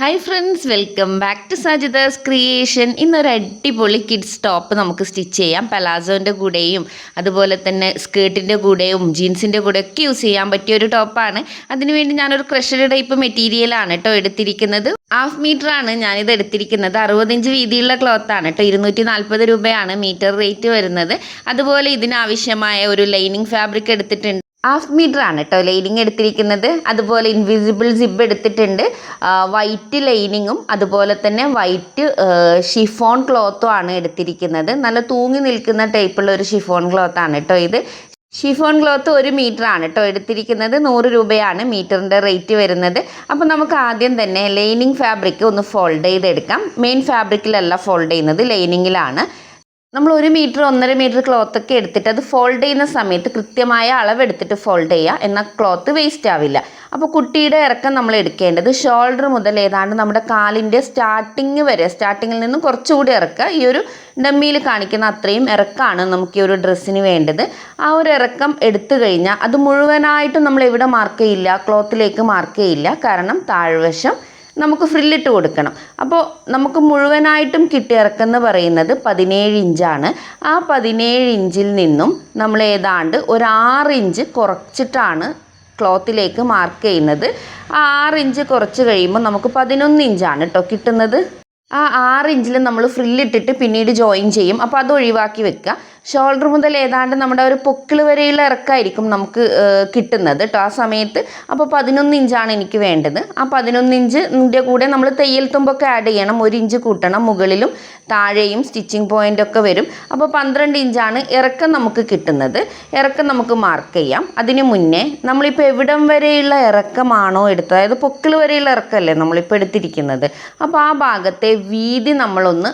Hi friends welcome back to Sajitha's creation ഇന്നൊരു അടിപൊളി kids top നമുക്ക് സ്റ്റിച്ച് ചെയ്യാം. പലാസോന്റെ കൂടെയും അതുപോലെ തന്നെ സ്കേർട്ടിന്റെ കൂടെയും ജീൻസിന്റെ കൂടെ ഒക്കെ യൂസ് ചെയ്യാൻ പറ്റിയ ഒരു ടോപ്പാണ് അതിനുവേണ്ടി ഞാനൊരു ക്രഷഡ് ടൈപ്പ് മെറ്റീരിയലാണ് കേട്ടോ എടുത്തിരിക്കുന്നത്. ഹാഫ് മീറ്റർ ആണ് ഞാനിത് എടുത്തിരിക്കുന്നത്. അറുപതിഞ്ച് വീതിയുള്ള ക്ലോത്ത് ആണ് കേട്ടോ ഇരുന്നൂറ്റി നാൽപ്പത് രൂപയാണ് മീറ്റർ റേറ്റ് വരുന്നത്. അതുപോലെ ഇതിനാവശ്യമായ ഒരു ലൈനിങ് ഫാബ്രിക് എടുത്തിട്ടുണ്ട്. ഹാഫ് മീറ്റർ ആണ് കേട്ടോ ലൈനിങ് എടുത്തിരിക്കുന്നത്. അതുപോലെ ഇൻവിസിബിൾ സിബ് എടുത്തിട്ടുണ്ട്. വൈറ്റ് ലൈനിങ്ങും അതുപോലെ തന്നെ വൈറ്റ് ഷിഫോൺ ക്ലോത്തും ആണ് എടുത്തിരിക്കുന്നത്. നല്ല തൂങ്ങി നിൽക്കുന്ന ടൈപ്പുള്ള ഒരു ഷിഫോൺ ക്ലോത്ത് ആണ് കേട്ടോ ഇത്. ഷിഫോൺ ക്ലോത്ത് ഒരു മീറ്റർ ആണ് കേട്ടോ എടുത്തിരിക്കുന്നത്. നൂറ് രൂപയാണ് മീറ്ററിന്റെ റേറ്റ് വരുന്നത്. അപ്പോൾ നമുക്ക് ആദ്യം തന്നെ ലൈനിങ് ഫാബ്രിക് ഒന്ന് ഫോൾഡ് ചെയ്തെടുക്കാം. മെയിൻ ഫാബ്രിക്കിലല്ല ഫോൾഡ് ചെയ്യുന്നത് ലൈനിങ്ങിലാണ്. നമ്മൾ ഒരു മീറ്റർ ഒന്നര മീറ്റർ ക്ലോത്ത് ഒക്കെ എടുത്തിട്ട് അത് ഫോൾഡ് ചെയ്യുന്ന സമയത്ത് കൃത്യമായ അളവെടുത്തിട്ട് ഫോൾഡ് ചെയ്യുക. എന്നാൽ ക്ലോത്ത് വേസ്റ്റ് ആവില്ല. അപ്പോൾ കുട്ടിയുടെ ഇറക്കം നമ്മൾ എടുക്കേണ്ടത് ഷോൾഡർ മുതൽ ഏതാണ്ട് നമ്മുടെ കാലിന്റെ സ്റ്റാർട്ടിങ് വരെ സ്റ്റാർട്ടിങ്ങിൽ നിന്ന് കുറച്ചുകൂടി ഇറക്കുക. ഈ ഒരു ഡമ്മിയിൽ കാണിക്കുന്ന അത്രയും ഇറക്കമാണ് നമുക്ക് ഈ ഒരു ഡ്രസ്സിന് വേണ്ടത്. ആ ഒരു ഇറക്കം എടുത്തു കഴിഞ്ഞാൽ അത് മുഴുവനായിട്ടും നമ്മൾ എവിടെ മാർക്ക് ചെയ്യില്ല ക്ലോത്തിലേക്ക് മാർക്ക് ചെയ്യില്ല. കാരണം താഴ്വശം നമുക്ക് ഫ്രില്ലിട്ട് കൊടുക്കണം. അപ്പോൾ നമുക്ക് മുഴുവനായിട്ടും കിട്ടിയിറക്കെന്ന് പറയുന്നത് പതിനേഴ് ഇഞ്ചാണ്. ആ പതിനേഴ് ഇഞ്ചിൽ നിന്നും നമ്മൾ ഏതാണ്ട് ഒരു ആറ് ഇഞ്ച് കുറച്ചിട്ടാണ് ക്ലോത്തിലേക്ക് മാർക്ക് ചെയ്യുന്നത്. ആ ആറ് ഇഞ്ച് കുറച്ച് കഴിയുമ്പോൾ നമുക്ക് പതിനൊന്ന് ഇഞ്ചാണ് കേട്ടോ കിട്ടുന്നത്. ആ ആറ് ഇഞ്ചിൽ നമ്മൾ ഫ്രില്ലിട്ടിട്ട് പിന്നീട് ജോയിൻ ചെയ്യും. അപ്പോൾ അത് ഒഴിവാക്കി വെക്കുക. ഷോൾഡർ മുതൽ ഏതാണ്ട് നമ്മുടെ ഒരു പൊക്കിൾ വരെയുള്ള ഇറക്കമായിരിക്കും നമുക്ക് കിട്ടുന്നത് കേട്ടോ ആ സമയത്ത്. അപ്പോൾ പതിനൊന്ന് ഇഞ്ചാണ് എനിക്ക് വേണ്ടത്. ആ പതിനൊന്ന് ഇഞ്ചിന്റെ കൂടെ നമ്മൾ തയ്യൽ തുമ്പൊക്കെ ആഡ് ചെയ്യണം. ഒരു ഇഞ്ച് കൂട്ടണം. മുകളിലും താഴെയും സ്റ്റിച്ചിങ് പോയിന്റ് ഒക്കെ വരും. അപ്പോൾ പന്ത്രണ്ട് ഇഞ്ചാണ് ഇറക്കം നമുക്ക് കിട്ടുന്നത്. ഇറക്കം നമുക്ക് മാർക്ക് ചെയ്യാം. അതിന് മുന്നേ നമ്മളിപ്പോൾ എവിടം വരെയുള്ള ഇറക്കമാണോ എടുത്തത്? അതായത് പൊക്കിൾ വരെയുള്ള ഇറക്കമല്ലേ നമ്മളിപ്പോൾ എടുത്തിരിക്കുന്നത്? അപ്പോൾ ആ ഭാഗത്തെ വീതി നമ്മളൊന്ന്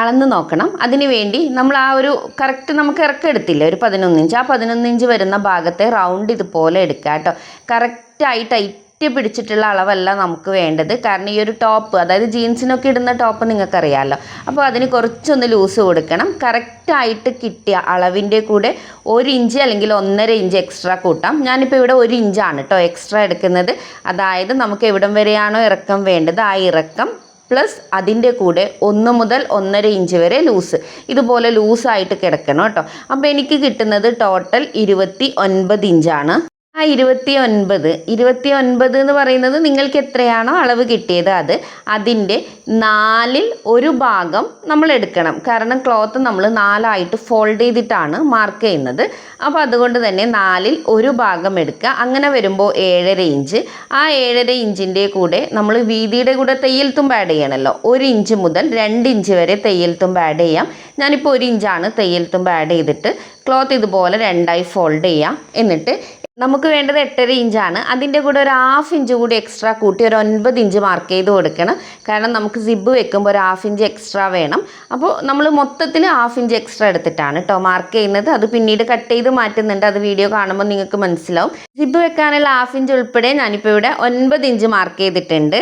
അളന്ന് നോക്കണം. അതിനുവേണ്ടി നമ്മൾ ആ ഒരു കറക്റ്റ് നമുക്ക് ഇറക്കം എടുത്തില്ല? ഒരു പതിനൊന്ന് ഇഞ്ച് ആ പതിനൊന്ന് ഇഞ്ച് വരുന്ന ഭാഗത്തെ റൗണ്ട് ഇതുപോലെ എടുക്കുക കേട്ടോ. കറക്റ്റായി ടൈറ്റ് പിടിച്ചിട്ടുള്ള അളവല്ല നമുക്ക് വേണ്ടത്. കാരണം ഈ ഒരു ടോപ്പ് അതായത് ജീൻസിനൊക്കെ ഇടുന്ന ടോപ്പ് നിങ്ങൾക്കറിയാമല്ലോ അപ്പോൾ അതിന് കുറച്ചൊന്ന് ലൂസ് കൊടുക്കണം. കറക്റ്റായിട്ട് കിട്ടിയ അളവിന്റെ കൂടെ ഒരു ഇഞ്ച് അല്ലെങ്കിൽ ഒന്നര ഇഞ്ച് എക്സ്ട്രാ കൂട്ടാം. ഞാനിപ്പോൾ ഇവിടെ ഒരു ഇഞ്ചാണ് കേട്ടോ എക്സ്ട്രാ എടുക്കുന്നത്. അതായത് നമുക്ക് എവിടം വരെയാണോ ഇറക്കം വേണ്ടത് ആ ഇറക്കം പ്ലസ് അതിന്റെ കൂടെ ഒന്ന് മുതൽ ഒന്നര ഇഞ്ച് വരെ ലൂസ്. ഇതുപോലെ ലൂസായിട്ട് കിടക്കണം കേട്ടോ. അപ്പോൾ എനിക്ക് കിട്ടുന്നത് ടോട്ടൽ ഇരുപത്തി ഒൻപത് ഇഞ്ചാണ്. ആ ഇരുപത്തി ഒൻപത് ഇരുപത്തി ഒൻപത് എന്ന് പറയുന്നത് നിങ്ങൾക്ക് എത്രയാണോ അളവ് കിട്ടിയത് അത് അതിന്റെ നാലിൽ ഒരു ഭാഗം നമ്മൾ എടുക്കണം. കാരണം ക്ലോത്ത് നമ്മൾ നാലായിട്ട് ഫോൾഡ് ചെയ്തിട്ടാണ് മാർക്ക് ചെയ്യുന്നത്. അപ്പോൾ അതുകൊണ്ട് തന്നെ നാലിൽ ഒരു ഭാഗം എടുക്കുക. അങ്ങനെ വരുമ്പോൾ ഏഴര ഇഞ്ച്. ആ ഏഴര ഇഞ്ചിന്റെ കൂടെ നമ്മൾ വീതിയുടെ കൂടെ തയ്യൽ തുമ്പ് ആഡ് ചെയ്യണമല്ലോ ഒരു ഇഞ്ച് മുതൽ രണ്ട് ഇഞ്ച് വരെ തയ്യൽ തുമ്പ് ആഡ് ചെയ്യാം. ഞാനിപ്പോൾ ഒരു ഇഞ്ചാണ് തയ്യൽ തുമ്പ് ആഡ് ചെയ്തിട്ട് ക്ലോത്ത് ഇതുപോലെ രണ്ടായി ഫോൾഡ് ചെയ്യാം. എന്നിട്ട് നമുക്ക് വേണ്ടത് എട്ടര ഇഞ്ചാണ്. അതിന്റെ കൂടെ ഒരു ഹാഫ് ഇഞ്ച് കൂടി എക്സ്ട്രാ കൂട്ടി ഒരു ഒൻപത് ഇഞ്ച് മാർക്ക് ചെയ്ത് കൊടുക്കണം. കാരണം നമുക്ക് സിബ് വെക്കുമ്പോൾ ഒരു ഹാഫ് ഇഞ്ച് എക്സ്ട്രാ വേണം. അപ്പോൾ നമ്മൾ മൊത്തത്തിൽ ഹാഫ് ഇഞ്ച് എക്സ്ട്രാ എടുത്തിട്ടാണ് കേട്ടോ മാർക്ക് ചെയ്യുന്നത്. അത് പിന്നീട് കട്ട് ചെയ്ത് മാറ്റുന്നുണ്ട്. അത് വീഡിയോ കാണുമ്പോൾ നിങ്ങൾക്ക് മനസ്സിലാവും. സിബ് വെക്കാനുള്ള ഹാഫ് ഇഞ്ച് ഉൾപ്പെടെ ഞാനിപ്പോൾ ഇവിടെ ഒൻപത് ഇഞ്ച് മാർക്ക് ചെയ്തിട്ടുണ്ട്.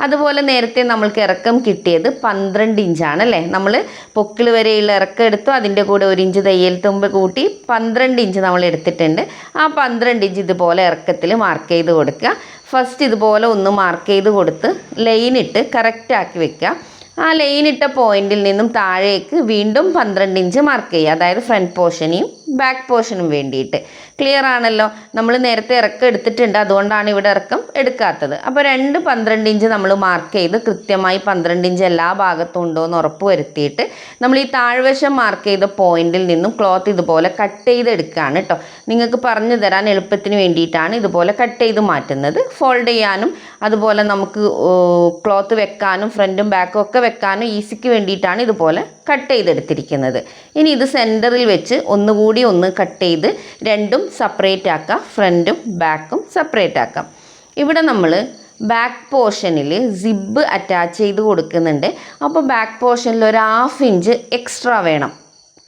അതുപോലെ നേരത്തെ നമ്മൾക്ക് ഇറക്കം കിട്ടിയത് പന്ത്രണ്ട് ഇഞ്ചാണ് അല്ലേ? നമ്മൾ പൊക്കിൾ വരെയുള്ള ഇറക്കം എടുത്തു അതിന്റെ കൂടെ ഒരു ഇഞ്ച് തയ്യൽ തുമ്പ് കൂട്ടി പന്ത്രണ്ട് ഇഞ്ച് നമ്മൾ എടുത്തിട്ടുണ്ട്. ആ പന്ത്രണ്ട് ഇഞ്ച് ഇതുപോലെ ഇറക്കത്തിൽ മാർക്ക് ചെയ്ത് കൊടുക്കുക. ഫസ്റ്റ് ഇതുപോലെ ഒന്ന് മാർക്ക് ചെയ്ത് കൊടുത്ത് ലൈനിട്ട് കറക്റ്റാക്കി വെക്കുക. ആ ലൈനിട്ട പോയിന്റിൽ നിന്നും താഴേക്ക് വീണ്ടും പന്ത്രണ്ട് ഇഞ്ച് മാർക്ക് ചെയ്യുക. അതായത് ഫ്രണ്ട് പോർഷനെയും ബാക്ക് പോർഷനും വേണ്ടിയിട്ട്. ക്ലിയർ ആണല്ലോ? നമ്മൾ നേരത്തെ ഇറക്കം എടുത്തിട്ടുണ്ട്. അതുകൊണ്ടാണ് ഇവിടെ ഇറക്കം എടുക്കാത്തത്. അപ്പോൾ രണ്ട് പന്ത്രണ്ട് ഇഞ്ച് നമ്മൾ മാർക്ക് ചെയ്ത് കൃത്യമായി പന്ത്രണ്ട് ഇഞ്ച് എല്ലാ ഭാഗത്തും ഉണ്ടോ എന്ന് ഉറപ്പ് വരുത്തിയിട്ട് നമ്മൾ ഈ താഴ്വശം മാർക്ക് ചെയ്ത പോയിന്റിൽ നിന്നും ക്ലോത്ത് ഇതുപോലെ കട്ട് ചെയ്ത് എടുക്കുകയാണ് കേട്ടോ നിങ്ങൾക്ക് പറഞ്ഞു തരാൻ എളുപ്പത്തിന് വേണ്ടിയിട്ടാണ് ഇതുപോലെ കട്ട് ചെയ്ത് മാറ്റുന്നത്. ഫോൾഡ് ചെയ്യാനും അതുപോലെ നമുക്ക് ക്ലോത്ത് വെക്കാനും ഫ്രണ്ടും ബാക്കും ഒക്കെ വെക്കാനും ഈസിക്ക് വേണ്ടിയിട്ടാണ് ഇതുപോലെ കട്ട് ചെയ്തെടുത്തിരിക്കുന്നത്. ഇനി ഇത് സെന്ററിൽ വെച്ച് ഒന്നുകൂടി ഒന്ന് കട്ട് ചെയ്ത് രണ്ടും സെപ്പറേറ്റ് ആക്കാം. ഫ്രണ്ടും ബാക്കും സെപ്പറേറ്റ് ആക്കാം. ഇവിടെ നമ്മൾ ബാക്ക് പോർഷനിൽ സിബ് അറ്റാച്ച് ചെയ്ത് കൊടുക്കുന്നുണ്ട്. അപ്പോൾ ബാക്ക് പോർഷനിൽ ഒരു ഹാഫ് ഇഞ്ച് എക്സ്ട്രാ വേണം.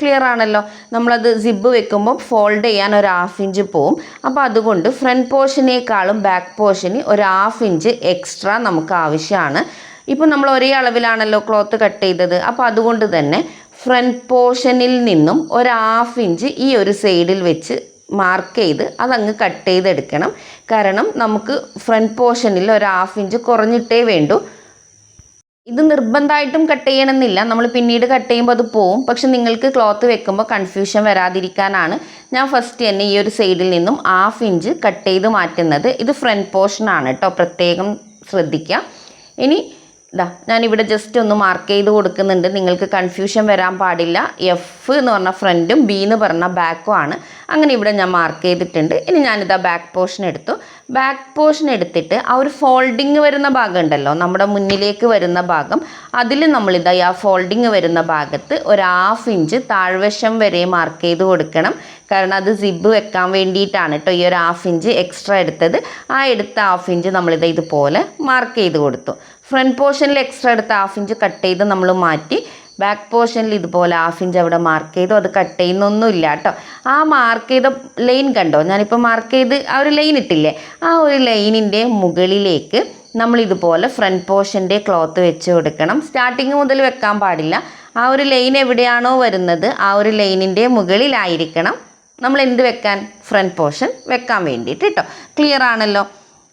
ക്ലിയർ ആണല്ലോ? നമ്മളത് സിബ് വെക്കുമ്പോൾ ഫോൾഡ് ചെയ്യാൻ ഒരു ഹാഫ് ഇഞ്ച് പോവും. അപ്പോൾ അതുകൊണ്ട് ഫ്രണ്ട് പോർഷനേക്കാളും ബാക്ക് പോർഷന് ഒരു ഹാഫ് ഇഞ്ച് എക്സ്ട്രാ നമുക്ക് ആവശ്യമാണ്. ഇപ്പോൾ നമ്മൾ ഒരേ അളവിലാണല്ലോ ക്ലോത്ത് കട്ട് ചെയ്തത്. അപ്പോൾ അതുകൊണ്ട് തന്നെ ഫ്രണ്ട് പോർഷനിൽ നിന്നും ഒരു ഹാഫ് ഇഞ്ച് ഈ ഒരു സൈഡിൽ വെച്ച് മാർക്ക് ചെയ്ത് അതങ്ങ് കട്ട് ചെയ്തെടുക്കണം. കാരണം നമുക്ക് ഫ്രണ്ട് പോർഷനിൽ ഒരു ഹാഫ് ഇഞ്ച് കുറഞ്ഞിട്ടേ വേണ്ടൂ. ഇത് നിർബന്ധമായിട്ടും കട്ട് ചെയ്യണമെന്നില്ല. നമ്മൾ പിന്നീട് കട്ട് ചെയ്യുമ്പോൾ അത് പോവും. പക്ഷെ നിങ്ങൾക്ക് ക്ലോത്ത് വെക്കുമ്പോൾ കൺഫ്യൂഷൻ വരാതിരിക്കാനാണ് ഞാൻ ഫസ്റ്റ് തന്നെ ഈ ഒരു സൈഡിൽ നിന്നും ഹാഫ് ഇഞ്ച് കട്ട് ചെയ്ത് മാറ്റുന്നത്. ഇത് ഫ്രണ്ട് പോർഷനാണ് കേട്ടോ. പ്രത്യേകം ശ്രദ്ധിക്കുക. ഇനി ഇതാ ഞാനിവിടെ ജസ്റ്റ് ഒന്ന് മാർക്ക് ചെയ്ത് കൊടുക്കുന്നുണ്ട്. നിങ്ങൾക്ക് കൺഫ്യൂഷൻ വരാൻ പാടില്ല. എഫ് എന്ന് പറഞ്ഞ ഫ്രണ്ടും ബി എന്ന് പറഞ്ഞ ബാക്കും ആണ്. അങ്ങനെ ഇവിടെ ഞാൻ മാർക്ക് ചെയ്തിട്ടുണ്ട്. ഇനി ഞാനിതാ ബാക്ക് പോർഷൻ എടുത്തു. ബാക്ക് പോർഷൻ എടുത്തിട്ട് ആ ഒരു ഫോൾഡിങ് വരുന്ന ഭാഗം ഉണ്ടല്ലോ നമ്മുടെ മുന്നിലേക്ക് വരുന്ന ഭാഗം അതിൽ നമ്മളിതാ ആ ഫോൾഡിങ് വരുന്ന ഭാഗത്ത് ഒരു ഹാഫ് ഇഞ്ച് താഴ്വശം വരെ മാർക്ക് ചെയ്ത് കൊടുക്കണം. കാരണം അത് സിബ് വെക്കാൻ വേണ്ടിയിട്ടാണ് കേട്ടോ ഈ ഒരു ഹാഫ് ഇഞ്ച് എക്സ്ട്രാ എടുത്തത്. ആ എടുത്ത ഹാഫ് ഇഞ്ച് നമ്മളിത് ഇതുപോലെ മാർക്ക് ചെയ്ത് കൊടുത്തു. ഫ്രണ്ട് പോർഷനിൽ എക്സ്ട്രാ എടുത്ത് ഹാഫ് ഇഞ്ച് കട്ട് ചെയ്ത് നമ്മൾ മാറ്റി ബാക്ക് പോർഷനിൽ ഇതുപോലെ ഹാഫ് ഇഞ്ച് അവിടെ മാർക്ക് ചെയ്തു. അത് കട്ട് ചെയ്യുന്നൊന്നുമില്ല കേട്ടോ. ആ മാർക്ക് ചെയ്ത ലൈൻ കണ്ടോ? ഞാനിപ്പോൾ മാർക്ക് ചെയ്ത് ആ ഒരു ലൈൻ ഇട്ടില്ലേ? ആ ഒരു ലൈനിന്റെ മുകളിലേക്ക് നമ്മൾ ഇതുപോലെ ഫ്രണ്ട് പോർഷന്റെ ക്ലോത്ത് വെച്ച് കൊടുക്കണം. സ്റ്റാർട്ടിങ് മുതൽ വെക്കാൻ പാടില്ല. ആ ഒരു ലൈൻ എവിടെയാണോ വരുന്നത് ആ ഒരു ലൈനിന്റെ മുകളിലായിരിക്കണം. നമ്മൾ എന്ത് വെക്കാൻ? ഫ്രണ്ട് പോർഷൻ വെക്കാൻ വേണ്ടിയിട്ട് കേട്ടോ ക്ലിയർ ആണല്ലോ?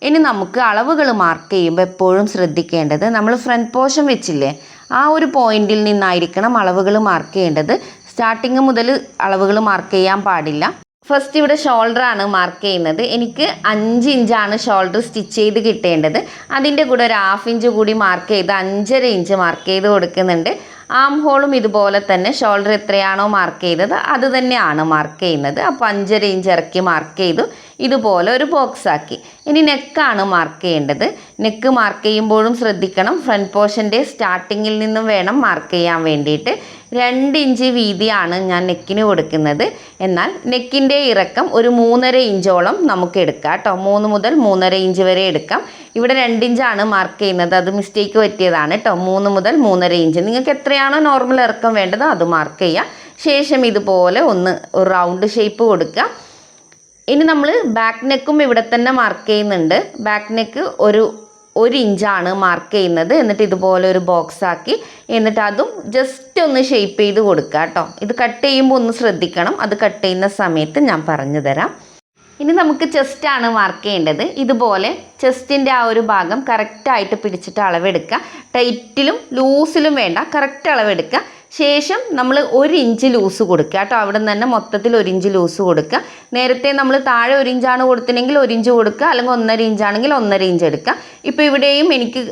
ഇനി നമുക്ക് അളവുകൾ മാർക്ക് ചെയ്യുമ്പോൾ എപ്പോഴും ശ്രദ്ധിക്കേണ്ടത് നമ്മൾ ഫ്രണ്ട് പോർഷൻ വെച്ചില്ലേ ആ ഒരു പോയിന്റിൽ നിന്നായിരിക്കണം അളവുകൾ മാർക്ക് ചെയ്യേണ്ടത്. സ്റ്റാർട്ടിങ് മുതൽ അളവുകൾ മാർക്ക് ചെയ്യാൻ പാടില്ല. ഫസ്റ്റ് ഇവിടെ ഷോൾഡർ ആണ് മാർക്ക് ചെയ്യുന്നത്. എനിക്ക് അഞ്ച് ഇഞ്ചാണ് ഷോൾഡർ സ്റ്റിച്ച് ചെയ്ത് കിട്ടേണ്ടത്. അതിന്റെ കൂടെ ഒരു ഹാഫ് ഇഞ്ച് കൂടി മാർക്ക് ചെയ്ത് അഞ്ചര ഇഞ്ച് മാർക്ക് ചെയ്ത് കൊടുക്കുന്നുണ്ട്. ആം ഹോളും ഇതുപോലെ തന്നെ ഷോൾഡർ എത്രയാണോ മാർക്ക് ചെയ്തത് അത് തന്നെയാണ് മാർക്ക് ചെയ്യുന്നത്. അപ്പോൾ അഞ്ചര ഇഞ്ച് ഇറക്കി മാർക്ക് ചെയ്തു. ഇതുപോലെ ഒരു ബോക്സ് ആക്കി. ഇനി നെക്കാണ് മാർക്ക് ചെയ്യേണ്ടത്. നെക്ക് മാർക്ക് ചെയ്യുമ്പോഴും ശ്രദ്ധിക്കണം. ഫ്രണ്ട് പോർഷന്റെ സ്റ്റാർട്ടിങ്ങിൽ നിന്നും വേണം മാർക്ക് ചെയ്യാൻ വേണ്ടിയിട്ട്. രണ്ട് ഇഞ്ച് വീതിയാണ് ഞാൻ നെക്കിന് കൊടുക്കുന്നത്. എന്നാൽ നെക്കിന്റെ ഇറക്കം ഒരു മൂന്നര ഇഞ്ചോളം നമുക്ക് എടുക്കാം കേട്ടോ. മൂന്ന് മുതൽ മൂന്നര ഇഞ്ച് വരെ എടുക്കാം. ഇവിടെ രണ്ട് ഇഞ്ചാണ് മാർക്ക് ചെയ്യുന്നത്. അത് മിസ്റ്റേക്ക് പറ്റിയതാണ് കേട്ടോ. മൂന്ന് മുതൽ മൂന്നര ഇഞ്ച്. നിങ്ങൾക്ക് എത്രയാണോ നോർമൽ ഇറക്കം വേണ്ടത് അത് മാർക്ക് ചെയ്യുക ശേഷം ഇതുപോലെ ഒന്ന് റൗണ്ട് ഷേപ്പ് കൊടുക്കുക ഇനി നമ്മൾ ബാക്ക് നെക്കും ഇവിടെ തന്നെ മാർക്ക് ചെയ്യുന്നുണ്ട്. ബാക്ക് നെക്ക് ഒരു ഒരു ഇഞ്ചാണ് മാർക്ക് ചെയ്യുന്നത്. എന്നിട്ട് ഇതുപോലെ ഒരു ബോക്സ് ആക്കി എന്നിട്ട് അതും ജസ്റ്റ് ഒന്ന് ഷേപ്പ് ചെയ്ത് കൊടുക്കുക കേട്ടോ ഇത് കട്ട് ചെയ്യുമ്പോൾ ഒന്ന് ശ്രദ്ധിക്കണം. അത് കട്ട് ചെയ്യുന്ന സമയത്ത് ഞാൻ പറഞ്ഞു തരാം. ഇനി നമുക്ക് ചെസ്റ്റാണ് മാർക്ക് ചെയ്യേണ്ടത്. ഇതുപോലെ ചെസ്റ്റിന്റെ ആ ഒരു ഭാഗം കറക്റ്റായിട്ട് പിടിച്ചിട്ട് അളവെടുക്കുക. ടൈറ്റിലും ലൂസിലും വേണ്ട. കറക്റ്റ് അളവെടുക്കുക. ശേഷം നമ്മൾ ഒരു ഇഞ്ച് ലൂസ് കൊടുക്കുക. കേട്ടോ അവിടെ നിന്ന് തന്നെ മൊത്തത്തിൽ ഒരു ഇഞ്ച് ലൂസ് കൊടുക്കുക. നേരത്തെ നമ്മൾ താഴെ ഒരു ഇഞ്ചാണ് കൊടുത്തിനെങ്കിൽ ഒരു ഇഞ്ച് കൊടുക്കുക. അല്ലെങ്കിൽ ഒന്നര ഇഞ്ചാണെങ്കിൽ ഒന്നര ഇഞ്ച് എടുക്കുക. ഇപ്പോൾ ഇവിടെയും എനിക്ക്